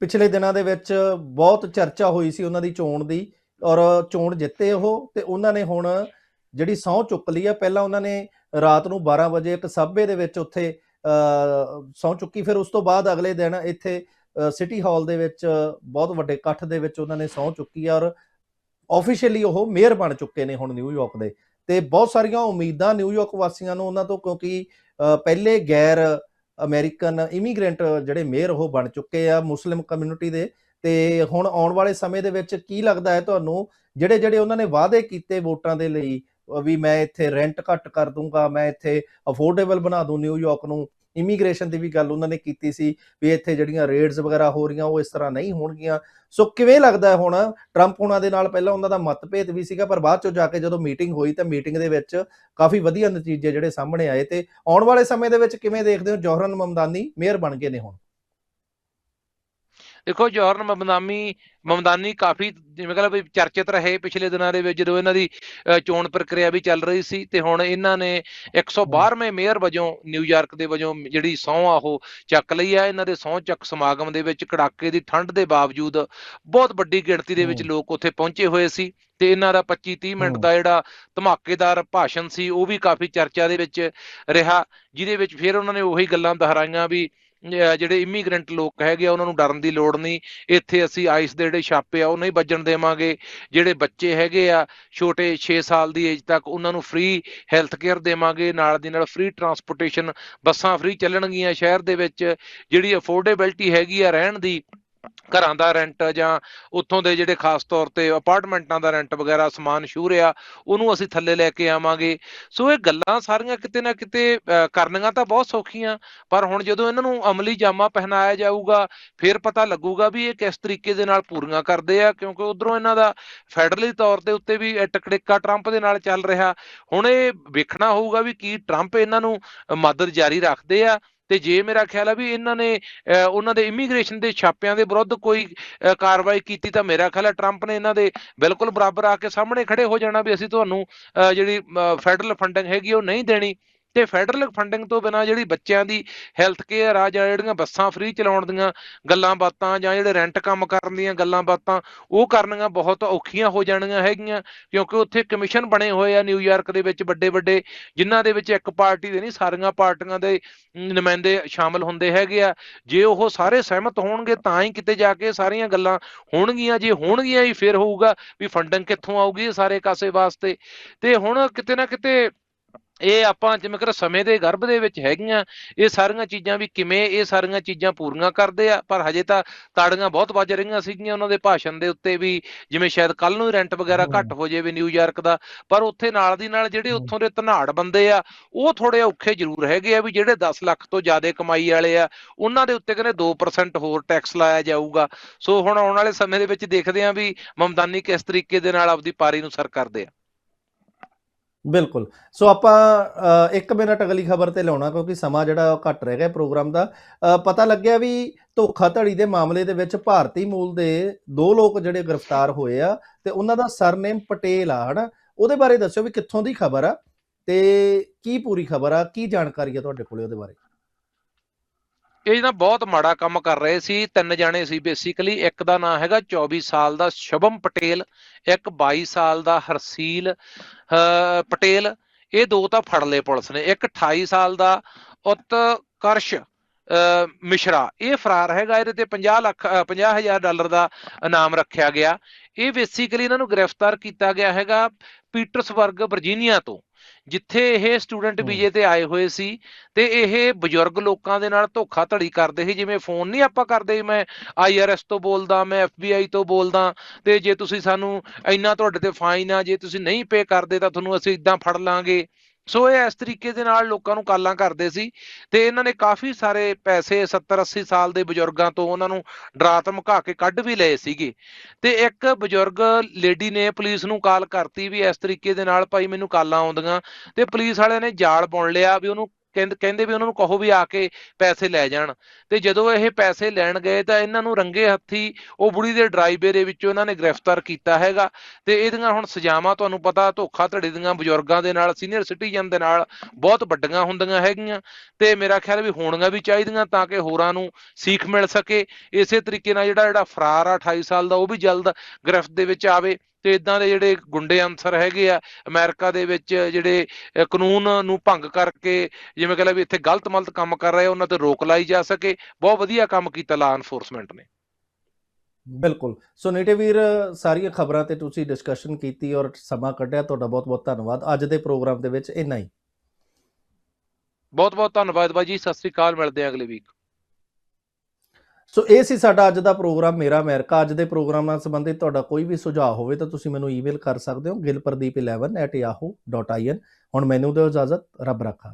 ਪਿਛਲੇ ਦਿਨਾਂ ਦੇ ਵਿੱਚ ਬਹੁਤ ਚਰਚਾ ਹੋਈ ਸੀ ਉਹਨਾਂ ਦੀ ਚੋਣ ਦੀ ਔਰ ਚੋਣ ਜਿੱਤੇ ਉਹ ਤੇ ਉਹਨਾਂ ਨੇ ਹੁਣ ਜਿਹੜੀ ਸਹੁੰ ਚੁੱਕ ਲਈ ਆ, ਪਹਿਲਾਂ ਉਹਨਾਂ ਨੇ ਰਾਤ ਨੂੰ 12 ਵਜੇ ਇੱਕ ਸਬਵੇ ਦੇ ਵਿੱਚ ਉੱਥੇ ਅ, ਸਹੁੰ ਚੁੱਕੀ। ਫਿਰ ਉਸ ਤੋਂ ਬਾਅਦ ਅਗਲੇ ਦਿਨ ਇੱਥੇ ਸਿਟੀ ਹਾਲ ਦੇ ਵਿੱਚ ਬਹੁਤ ਵੱਡੇ ਇਕੱਠ ਦੇ ਵਿੱਚ ਉਹਨਾਂ ਨੇ ਸਹੁੰ ਚੁੱਕੀ ਆ ਔਰ ਆਫੀਸ਼ੀਅਲੀ ਉਹ ਮੇਅਰ ਬਣ ਚੁੱਕੇ ਨੇ ਹੁਣ ਨਿਊਯਾਰਕ ਦੇ। ਤੇ ਬਹੁਤ ਸਾਰੀਆਂ ਉਮੀਦਾਂ ਨਿਊਯਾਰਕ ਵਾਸੀਆਂ ਨੂੰ ਉਹਨਾਂ ਤੋਂ ਕਿਉਂਕਿ ਪਹਿਲੇ ਗੈਰ ਅਮਰੀਕਨ ਇਮੀਗ੍ਰੈਂਟ ਜਿਹੜੇ ਮੇਅਰ ਉਹ ਬਣ ਚੁੱਕੇ ਆ ਮੁਸਲਿਮ ਕਮਿਊਨਿਟੀ ਦੇ। ਤੇ ਹੁਣ ਆਉਣ ਵਾਲੇ ਸਮੇਂ ਦੇ ਵਿੱਚ ਕੀ ਲੱਗਦਾ ਹੈ ਤੁਹਾਨੂੰ? ਜਿਹੜੇ ਜਿਹੜੇ ਉਹਨਾਂ ਨੇ ਵਾਅਦੇ ਕੀਤੇ ਵੋਟਾਂ ਦੇ ਲਈ ਵੀ ਮੈਂ ਇੱਥੇ ਰੈਂਟ ਘੱਟ ਕਰ ਦੂੰਗਾ, ਮੈਂ ਇੱਥੇ ਅਫੋਰਡੇਬਲ ਬਣਾ ਦੂੰ ਨਿਊਯਾਰਕ ਨੂੰ। ਇਮੀਗ੍ਰੇਸ਼ਨ ਦੀ ਵੀ ਗੱਲ ਉਹਨਾਂ ਨੇ ਕੀਤੀ ਸੀ ਵੀ ਇੱਥੇ ਜਿਹੜੀਆਂ ਰੇਡਸ ਵਗੈਰਾ ਹੋ ਰਹੀਆਂ, ਉਹ ਇਸ ਤਰ੍ਹਾਂ ਨਹੀਂ ਹੋਣਗੀਆਂ। ਸੋ ਕਿਵੇਂ ਲੱਗਦਾ ਹੁਣ? ਟਰੰਪ ਉਹਨਾਂ ਦੇ ਨਾਲ ਪਹਿਲਾਂ ਉਹਨਾਂ ਦਾ ਮਤਭੇਦ ਵੀ ਸੀਗਾ, ਪਰ ਬਾਅਦ ਚੋਂ ਜਾ ਕੇ ਜਦੋਂ ਮੀਟਿੰਗ ਹੋਈ ਤਾਂ ਮੀਟਿੰਗ ਦੇ ਵਿੱਚ ਕਾਫੀ ਵਧੀਆ ਨਤੀਜੇ ਜਿਹੜੇ ਸਾਹਮਣੇ ਆਏ ਤੇ ਆਉਣ ਵਾਲੇ ਸਮੇਂ ਦੇ ਵਿੱਚ ਕਿਵੇਂ ਦੇਖਦੇ ਹੋ? ਜੋਹਰਨ ਮਮਦਾਨੀ ਮੇਅਰ ਬਣ ਗਏ ਨੇ ਹੁਣ। ਦੇਖੋ ਜੌਹਰਨ ਮਮਦਾਨੀ ਮਮਦਾਨੀ ਕਾਫੀ ਜਿਵੇਂ ਕਹਿੰਦਾ ਵੀ ਚਰਚਿਤ ਰਹੇ ਪਿਛਲੇ ਦਿਨਾਂ ਦੇ ਵਿੱਚ ਜਦੋਂ ਇਹਨਾਂ ਦੀ ਚੋਣ ਪ੍ਰਕਿਰਿਆ ਵੀ ਚੱਲ ਰਹੀ ਸੀ ਤੇ ਹੁਣ ਇਹਨਾਂ ਨੇ 112ਵੇਂ ਮੇਅਰ ਵਜੋਂ ਨਿਊਯਾਰਕ ਦੇ ਵਜੋਂ ਜਿਹੜੀ ਸਹੁੰ ਆ ਉਹ ਚੱਕ ਲਈ ਆ ਇਹਨਾਂ ਦੇ ਸਹੁੰ ਚੱਕ ਸਮਾਗਮ ਦੇ ਵਿੱਚ ਕੜਾਕੇ ਦੀ ਠੰਡ ਦੇ ਬਾਵਜੂਦ ਬਹੁਤ ਵੱਡੀ ਗਿਣਤੀ ਦੇ ਵਿੱਚ। ਲੋਕ ਉੱਥੇ ਪਹੁੰਚੇ ਹੋਏ ਸੀ ਤੇ ਇਹਨਾਂ ਦਾ 25 30 ਮਿੰਟ। ਦਾ ਜਿਹੜਾ ਧਮਾਕੇਦਾਰ ਭਾਸ਼ਣ ਸੀ ਉਹ ਵੀ ਕਾਫੀ ਚਰਚਾ ਦੇ ਵਿੱਚ ਰਿਹਾ ਜਿਹਦੇ ਵਿੱਚ ਫਿਰ ਉਹਨਾਂ ਨੇ ਉਹੀ ਗੱਲਾਂ ਦੁਹਰਾਈਆਂ ਵੀ ਜਿਹੜੇ ਇਮੀਗ੍ਰੈਂਟ ਲੋਕ ਹੈਗੇ ਆ, ਉਹਨਾਂ ਨੂੰ ਡਰਨ ਦੀ ਲੋੜ ਨਹੀਂ। ਇੱਥੇ ਅਸੀਂ ਆਈਸ ਦੇ ਜਿਹੜੇ ਛਾਪੇ ਆ, ਉਹ ਨਹੀਂ ਵੱਜਣ ਦੇਵਾਂਗੇ। ਜਿਹੜੇ ਬੱਚੇ ਹੈਗੇ ਆ, ਛੋਟੇ 6 ਸਾਲ ਦੀ ਏਜ ਤੱਕ, ਉਹਨਾਂ ਨੂੰ ਫ੍ਰੀ ਹੈਲਥ ਕੇਅਰ ਦੇਵਾਂਗੇ। ਨਾਲ ਦੀ ਨਾਲ ਫ੍ਰੀ ਟਰਾਂਸਪੋਰਟੇਸ਼ਨ ਬੱਸਾਂ ਫ੍ਰੀ ਚੱਲਣਗੀਆਂ ਸ਼ਹਿਰ ਦੇ ਵਿੱਚ। ਜਿਹੜੀ ਅਫੋਰਡੇਬਿਲਟੀ ਹੈਗੀ ਆ ਰਹਿਣ ਦੀ ਘਰਾਂ ਦਾ ਰੈਂਟ ਜਾਂ ਉੱਥੋਂ ਦੇ ਜਿਹੜੇ ਖਾਸ ਤੌਰ ਤੇ ਅਪਾਰਟਮੈਂਟਾਂ ਦਾ ਰੈਂਟ ਵਗੈਰਾ ਸਮਾਨ ਸ਼ੂਰ ਉਹਨੂੰ ਅਸੀਂ ਥੱਲੇ ਲੈ ਕੇ ਆਵਾਂਗੇ। ਸੋ ਇਹ ਗੱਲਾਂ ਸਾਰੀਆਂ ਕਿਤੇ ਨਾ ਕਿਤੇ ਕਰਨੀਆਂ ਤਾਂ ਬਹੁਤ ਸੌਖੀਆਂ, ਪਰ ਹੁਣ ਜਦੋਂ ਇਹਨਾਂ ਨੂੰ ਅਮਲੀ ਜਾਮਾ ਪਹਿਨਾਇਆ ਜਾਊਗਾ, ਫਿਰ ਪਤਾ ਲੱਗੂਗਾ ਵੀ ਇਹ ਕਿਸ ਤਰੀਕੇ ਦੇ ਨਾਲ ਪੂਰੀਆਂ ਕਰਦੇ ਆ, ਕਿਉਂਕਿ ਉਧਰੋਂ ਇਹਨਾਂ ਦਾ ਫੈਡਰਲੀ ਤੌਰ ਤੇ ਉੱਤੇ ਵੀ ਇਹ ਟਕੜਿੱਕਾ ਟਰੰਪ ਦੇ ਨਾਲ ਚੱਲ ਰਿਹਾ। ਹੁਣ ਇਹ ਵੇਖਣਾ ਹੋਊਗਾ ਵੀ ਕੀ ਟਰੰਪ ਇਹਨਾਂ ਨੂੰ ਮਦਦ ਜਾਰੀ ਰੱਖਦੇ ਆ ਤੇ ਜੇ ਮੇਰਾ ਖਿਆਲ ਆ ਵੀ ਇਹਨਾਂ ਨੇ ਅ, ਉਹਨਾਂ ਦੇ ਇਮੀਗ੍ਰੇਸ਼ਨ ਦੇ ਛਾਪਿਆਂ ਦੇ ਵਿਰੁੱਧ ਕੋਈ ਕਾਰਵਾਈ ਕੀਤੀ ਤਾਂ ਮੇਰਾ ਖਿਆਲ ਆ ਟਰੰਪ ਨੇ ਇਹਨਾਂ ਦੇ ਬਿਲਕੁਲ ਬਰਾਬਰ ਆ ਕੇ ਸਾਹਮਣੇ ਖੜੇ ਹੋ ਜਾਣਾ ਵੀ ਅਸੀਂ ਤੁਹਾਨੂੰ ਅ, ਜਿਹੜੀ ਫੈਡਰਲ ਫੰਡਿੰਗ ਹੈਗੀ ਉਹ ਨਹੀਂ ਦੇਣੀ। ਤੇ ਫੈਡਰਲ ਫੰਡਿੰਗ ਤੋਂ ਬਿਨਾ ਜਿਹੜੀ ਬੱਚਿਆਂ ਦੀ ਹੈਲਥ ਕੇਅਰ ਆ ਜਾਂ ਜਿਹੜੀਆਂ ਬੱਸਾਂ ਫ੍ਰੀ ਚਲਾਉਣ ਦੀਆਂ ਗੱਲਾਂ ਬਾਤਾਂ ਜਾਂ ਜਿਹੜੇ ਰੈਂਟ ਕੰਮ ਕਰਨ ਦੀਆਂ ਗੱਲਾਂ ਬਾਤਾਂ, ਉਹ ਕਰਨੀਆਂ ਬਹੁਤ ਔਖੀਆਂ ਹੋ ਜਾਣੀਆਂ ਹੈਗੀਆਂ, ਕਿਉਂਕਿ ਉੱਥੇ ਕਮਿਸ਼ਨ ਬਣੇ ਹੋਏ ਆ ਨਿਊਯਾਰਕ ਦੇ ਵਿੱਚ ਵੱਡੇ ਵੱਡੇ, ਜਿਨ੍ਹਾਂ ਦੇ ਵਿੱਚ ਇੱਕ ਪਾਰਟੀ ਦੇ ਨਹੀਂ, ਸਾਰੀਆਂ ਪਾਰਟੀਆਂ ਦੇ ਨੁਮਾਇੰਦੇ ਸ਼ਾਮਲ ਹੁੰਦੇ ਹੈਗੇ ਆ। ਜੇ ਉਹ ਸਾਰੇ ਸਹਿਮਤ ਹੋਣਗੇ ਤਾਂ ਹੀ ਕਿਤੇ ਜਾ ਕੇ ਸਾਰੀਆਂ ਗੱਲਾਂ ਹੋਣਗੀਆਂ, ਜੇ ਹੋਣਗੀਆਂ ਹੀ ਫਿਰ ਹੋਊਗਾ ਵੀ ਫੰਡਿੰਗ ਕਿੱਥੋਂ ਆਊਗੀ ਸਾਰੇ ਕਾਸੇ ਵਾਸਤੇ। ਤੇ ਹੁਣ ਕਿਤੇ ਨਾ ਕਿਤੇ ਇਹ ਆਪਾਂ ਜਿਵੇਂ ਕਿ ਸਮੇਂ ਦੇ ਗਰਭ ਦੇ ਵਿੱਚ ਹੈਗੀਆਂ ਇਹ ਸਾਰੀਆਂ ਚੀਜ਼ਾਂ ਵੀ ਕਿਵੇਂ ਇਹ ਸਾਰੀਆਂ ਚੀਜ਼ਾਂ ਪੂਰੀਆਂ ਕਰਦੇ ਆ ਪਰ ਹਜੇ ਤਾਂ ਤਾੜੀਆਂ ਬਹੁਤ ਵੱਜ ਰਹੀਆਂ ਸੀਗੀਆਂ ਉਹਨਾਂ ਦੇ ਭਾਸ਼ਣ ਦੇ ਉੱਤੇ ਵੀ ਜਿਵੇਂ ਸ਼ਾਇਦ ਕੱਲ ਨੂੰ ਰੈਂਟ ਵਗੈਰਾ। ਘੱਟ ਹੋ ਜਾਵੇ ਨਿਊਯਾਰਕ ਦਾ ਪਰ ਉੱਥੇ ਨਾਲ ਦੀ ਨਾਲ ਜਿਹੜੇ ਉੱਥੋਂ ਦੇ ਧਨਾੜ ਬੰਦੇ ਆ ਉਹ ਥੋੜੇ ਔਖੇ ਜ਼ਰੂਰ ਹੈਗੇ ਆ ਵੀ ਜਿਹੜੇ 10 ਲੱਖ ਤੋਂ ਜ਼ਿਆਦਾ ਕਮਾਈ ਵਾਲੇ ਆ ਉਹਨਾਂ ਦੇ ਉੱਤੇ ਕਹਿੰਦੇ 2% ਹੋਰ ਟੈਕਸ ਲਾਇਆ ਜਾਊਗਾ ਸੋ ਹੁਣ ਆਉਣ ਵਾਲੇ ਸਮੇਂ ਦੇ ਵਿੱਚ ਦੇਖਦੇ ਆ ਵੀ ਮਮਦਾਨੀ ਕਿਸ ਤਰੀਕੇ ਦੇ ਨਾਲ ਆਪਦੀ ਪਾਰੀ ਨੂੰ ਸਰ ਕਰਦੇ ਆ ਬਿਲਕੁਲ। ਸੋ ਆਪਾਂ ਇੱਕ ਮਿੰਟ ਅਗਲੀ ਖਬਰ ਤੇ ਲਾਉਣਾ ਕਿਉਂਕਿ ਸਮਾਂ ਜਿਹੜਾ ਉਹ ਘੱਟ ਰਹਿ ਗਿਆ ਪ੍ਰੋਗਰਾਮ ਦਾ। ਪਤਾ ਲੱਗਿਆ ਵੀ ਧੋਖਾਧੜੀ ਦੇ ਮਾਮਲੇ ਦੇ ਵਿੱਚ ਭਾਰਤੀ ਮੂਲ ਦੇ ਦੋ ਲੋਕ ਜਿਹੜੇ ਗ੍ਰਿਫਤਾਰ ਹੋਏ ਆ, ਤੇ ਉਹਨਾਂ ਦਾ ਸਰਨੇਮ ਪਟੇਲ ਆ, ਹਨਾ? ਉਹਦੇ ਬਾਰੇ ਦੱਸਿਓ ਵੀ ਕਿੱਥੋਂ ਦੀ ਖਬਰ ਆ, ਤੇ ਕੀ ਪੂਰੀ ਖਬਰ ਆ, ਕੀ ਜਾਣਕਾਰੀ ਆ ਤੁਹਾਡੇ ਕੋਲੇ ਉਹਦੇ ਬਾਰੇ? ਇਹ ਨਾ ਬਹੁਤ ਮਾੜਾ ਕੰਮ ਕਰ ਰਹੇ ਸੀ। ਤਿੰਨ ਜਾਣੇ ਸੀ ਬੇਸਿਕਲੀ ਇੱਕ ਦਾ ਨਾਮ ਹੈਗਾ 24 ਸਾਲ ਦਾ ਸ਼ੁਭਮ ਪਟੇਲ ਇੱਕ 22 ਸਾਲ ਦਾ ਹਰਸੀਲ ਅਹ, ਪਟੇਲ। ਇਹ ਦੋ ਤਾਂ ਫੜ ਲਏ ਪੁਲਿਸ ਨੇ। ਇੱਕ 28 ਸਾਲ ਦਾ ਉਤਕਰਸ਼ ਮਿਸ਼ਰਾ। ਇਹ ਫਰਾਰ ਹੈਗਾ ਇਹਦੇ ਤੇ 50 ਲੱਖ 50000 ਡਾਲਰ ਦਾ ਇਨਾਮ ਰੱਖਿਆ ਗਿਆ। ਇਹ ਬੇਸਿਕਲੀ ਇਹਨਾਂ ਨੂੰ ਗ੍ਰਿਫਤਾਰ ਕੀਤਾ ਗਿਆ ਹੈਗਾ ਪੀਟਰਸਬਰਗ ਵਰਜੀਨੀਆ ਤੋਂ। ਜਿੱਥੇ ਇਹ ਸਟੂਡੈਂਟ। ਵੀਜ਼ੇ ਤੇ ਆਏ ਹੋਏ ਸੀ ਤੇ ਇਹ ਬਜ਼ੁਰਗ ਲੋਕਾਂ ਦੇ ਨਾਲ ਧੋਖਾਧੜੀ ਕਰਦੇ ਸੀ ਜਿਵੇਂ ਫੋਨ ਨਹੀਂ ਆਪਾਂ ਕਰਦੇ ਮੈਂ ਆਈਆਰਐਸ ਤੋਂ ਬੋਲਦਾ ਮੈਂ ਐਫਬੀਆਈ ਤੋਂ ਬੋਲਦਾ ਤੇ ਜੇ ਤੁਸੀਂ ਸਾਨੂੰ ਇੰਨਾ ਤੁਹਾਡੇ ਤੇ ਫਾਈਨ ਆ ਜੇ ਤੁਸੀਂ ਨਹੀਂ ਪੇ ਕਰਦੇ ਤਾਂ ਤੁਹਾਨੂੰ ਅਸੀਂ ਇਦਾਂ ਫੜ ਲਾਂਗੇ ਸੋ ਇਹ ਇਸ ਤਰੀਕੇ ਦੇ ਨਾਲ ਲੋਕਾਂ ਨੂੰ ਕਾਲਾਂ ਕਰਦੇ ਸੀ ਤੇ ਇਹਨਾਂ ਨੇ ਕਾਫੀ ਸਾਰੇ ਪੈਸੇ 70 80 ਸਾਲ ਦੇ ਬਜ਼ੁਰਗਾਂ ਤੋਂ ਉਹਨਾਂ ਨੂੰ ਡਰਾ ਧਮਕਾ ਕੇ ਕੱਢ ਵੀ ਲਏ ਸੀਗੇ। ਤੇ ਇੱਕ ਬਜ਼ੁਰਗ ਲੇਡੀ ਨੇ ਪੁਲਿਸ ਨੂੰ ਕਾਲ ਕਰਤੀ ਵੀ ਇਸ ਤਰੀਕੇ ਦੇ ਨਾਲ ਭਾਈ ਮੈਨੂੰ ਕਾਲਾਂ ਆਉਂਦੀਆਂ ਤੇ ਪੁਲਿਸ ਵਾਲਿਆਂ ਨੇ ਜਾਲ ਬੁਣ ਲਿਆ ਵੀ ਉਹਨੂੰ ਕਹਿੰਦੇ ਵੀ ਉਹਨਾਂ ਨੂੰ ਕਹੋ ਵੀ ਆ ਕੇ ਪੈਸੇ ਲੈ ਜਾਣ। ਤੇ ਜਦੋਂ ਇਹ ਪੈਸੇ ਲੈਣ ਗਏ ਤਾਂ ਇਹਨਾਂ ਨੂੰ ਰੰਗੇ ਹੱਥੀ ਉਹ ਬੁੜੀ ਦੇ ਡਰਾਈਵੇ ਦੇ ਵਿੱਚੋਂ ਇਹਨਾਂ ਨੇ ਗ੍ਰਿਫਤਾਰ ਕੀਤਾ ਹੈਗਾ। ਤੇ ਇਹਦੀਆਂ ਹੁਣ ਸਜ਼ਾਵਾਂ ਤੁਹਾਨੂੰ ਪਤਾ ਧੋਖਾ ਧੜੀ ਦੀਆਂ ਬਜ਼ੁਰਗਾਂ ਦੇ ਨਾਲ, ਸੀਨੀਅਰ ਸਿਟੀਜ਼ਨ ਦੇ ਨਾਲ ਬਹੁਤ ਵੱਡੀਆਂ ਹੁੰਦੀਆਂ ਹੈਗੀਆਂ। ਤੇ ਮੇਰਾ ਖਿਆਲ ਵੀ ਹੋਣੀਆਂ ਵੀ ਚਾਹੀਦੀਆਂ ਤਾਂ ਕਿ ਹੋਰਾਂ ਨੂੰ ਸੀਖ ਮਿਲ ਸਕੇ। ਇਸੇ ਤਰੀਕੇ ਨਾਲ ਜਿਹੜਾ ਜਿਹੜਾ ਫਰਾਰ ਆ 28 ਸਾਲ ਦਾ, ਉਹ ਵੀ ਜਲਦ ਗ੍ਰਿਫਤ ਦੇ ਵਿੱਚ ਆਵੇ। ਤੇ ਇਦਾਂ ਦੇ ਜਿਹੜੇ ਗੁੰਡੇ ਅਨਸਰ ਹੈਗੇ ਆ ਅਮਰੀਕਾ ਦੇ ਵਿੱਚ ਜਿਹੜੇ ਕਾਨੂੰਨ ਨੂੰ ਭੰਗ ਕਰਕੇ ਜਿਵੇਂ ਕਹਿੰਦਾ ਵੀ ਇੱਥੇ ਗਲਤ ਮਲਤ ਕੰਮ ਕਰ ਰਹੇ ਉਹਨਾਂ ਤੇ ਰੋਕ ਲਾਈ ਜਾ ਸਕੇ। ਬਹੁਤ ਵਧੀਆ ਕੰਮ ਕੀਤਾ ਲਾ ਐਨਫੋਰਸਮੈਂਟ ਨੇ। ਬਿਲਕੁਲ। ਸੋ ਨੀਟੇ ਵੀਰ ਸਾਰੀਆਂ ਖਬਰਾਂ ਤੇ ਤੁਸੀਂ ਡਿਸਕਸ਼ਨ ਕੀਤੀ ਔਰ ਸਮਾਂ ਕੱਢਿਆ ਤੁਹਾਡਾ ਬਹੁਤ ਬਹੁਤ ਧੰਨਵਾਦ। ਅੱਜ ਦੇ ਪ੍ਰੋਗਰਾਮ ਦੇ ਵਿੱਚ ਇੰਨਾ ਹੀ। ਬਹੁਤ ਬਹੁਤ ਧੰਨਵਾਦ ਬਾਈ ਜੀ ਸਤਿ ਸ੍ਰੀ ਅਕਾਲ ਮਿਲਦੇ ਆ ਅਗਲੇ ਵੀਕ ਸੋ ਇਹ ਸੀ ਸਾਡਾ ਅੱਜ ਦਾ ਪ੍ਰੋਗਰਾਮ, ਮੇਰਾ ਅਮਰੀਕਾ। ਅੱਜ ਦੇ ਪ੍ਰੋਗਰਾਮ ਨਾਲ ਸੰਬੰਧਿਤ ਤੁਹਾਡਾ ਕੋਈ ਵੀ ਸੁਝਾਅ ਹੋਵੇ ਤਾਂ ਤੁਸੀਂ ਮੈਨੂੰ ਈਮੇਲ ਕਰ ਸਕਦੇ ਹੋ gilpardeep11@yahoo.in ਹੁਣ ਮੈਨੂੰ ਦਿਓ ਇਜਾਜ਼ਤ, ਰੱਬ ਰੱਖਾ।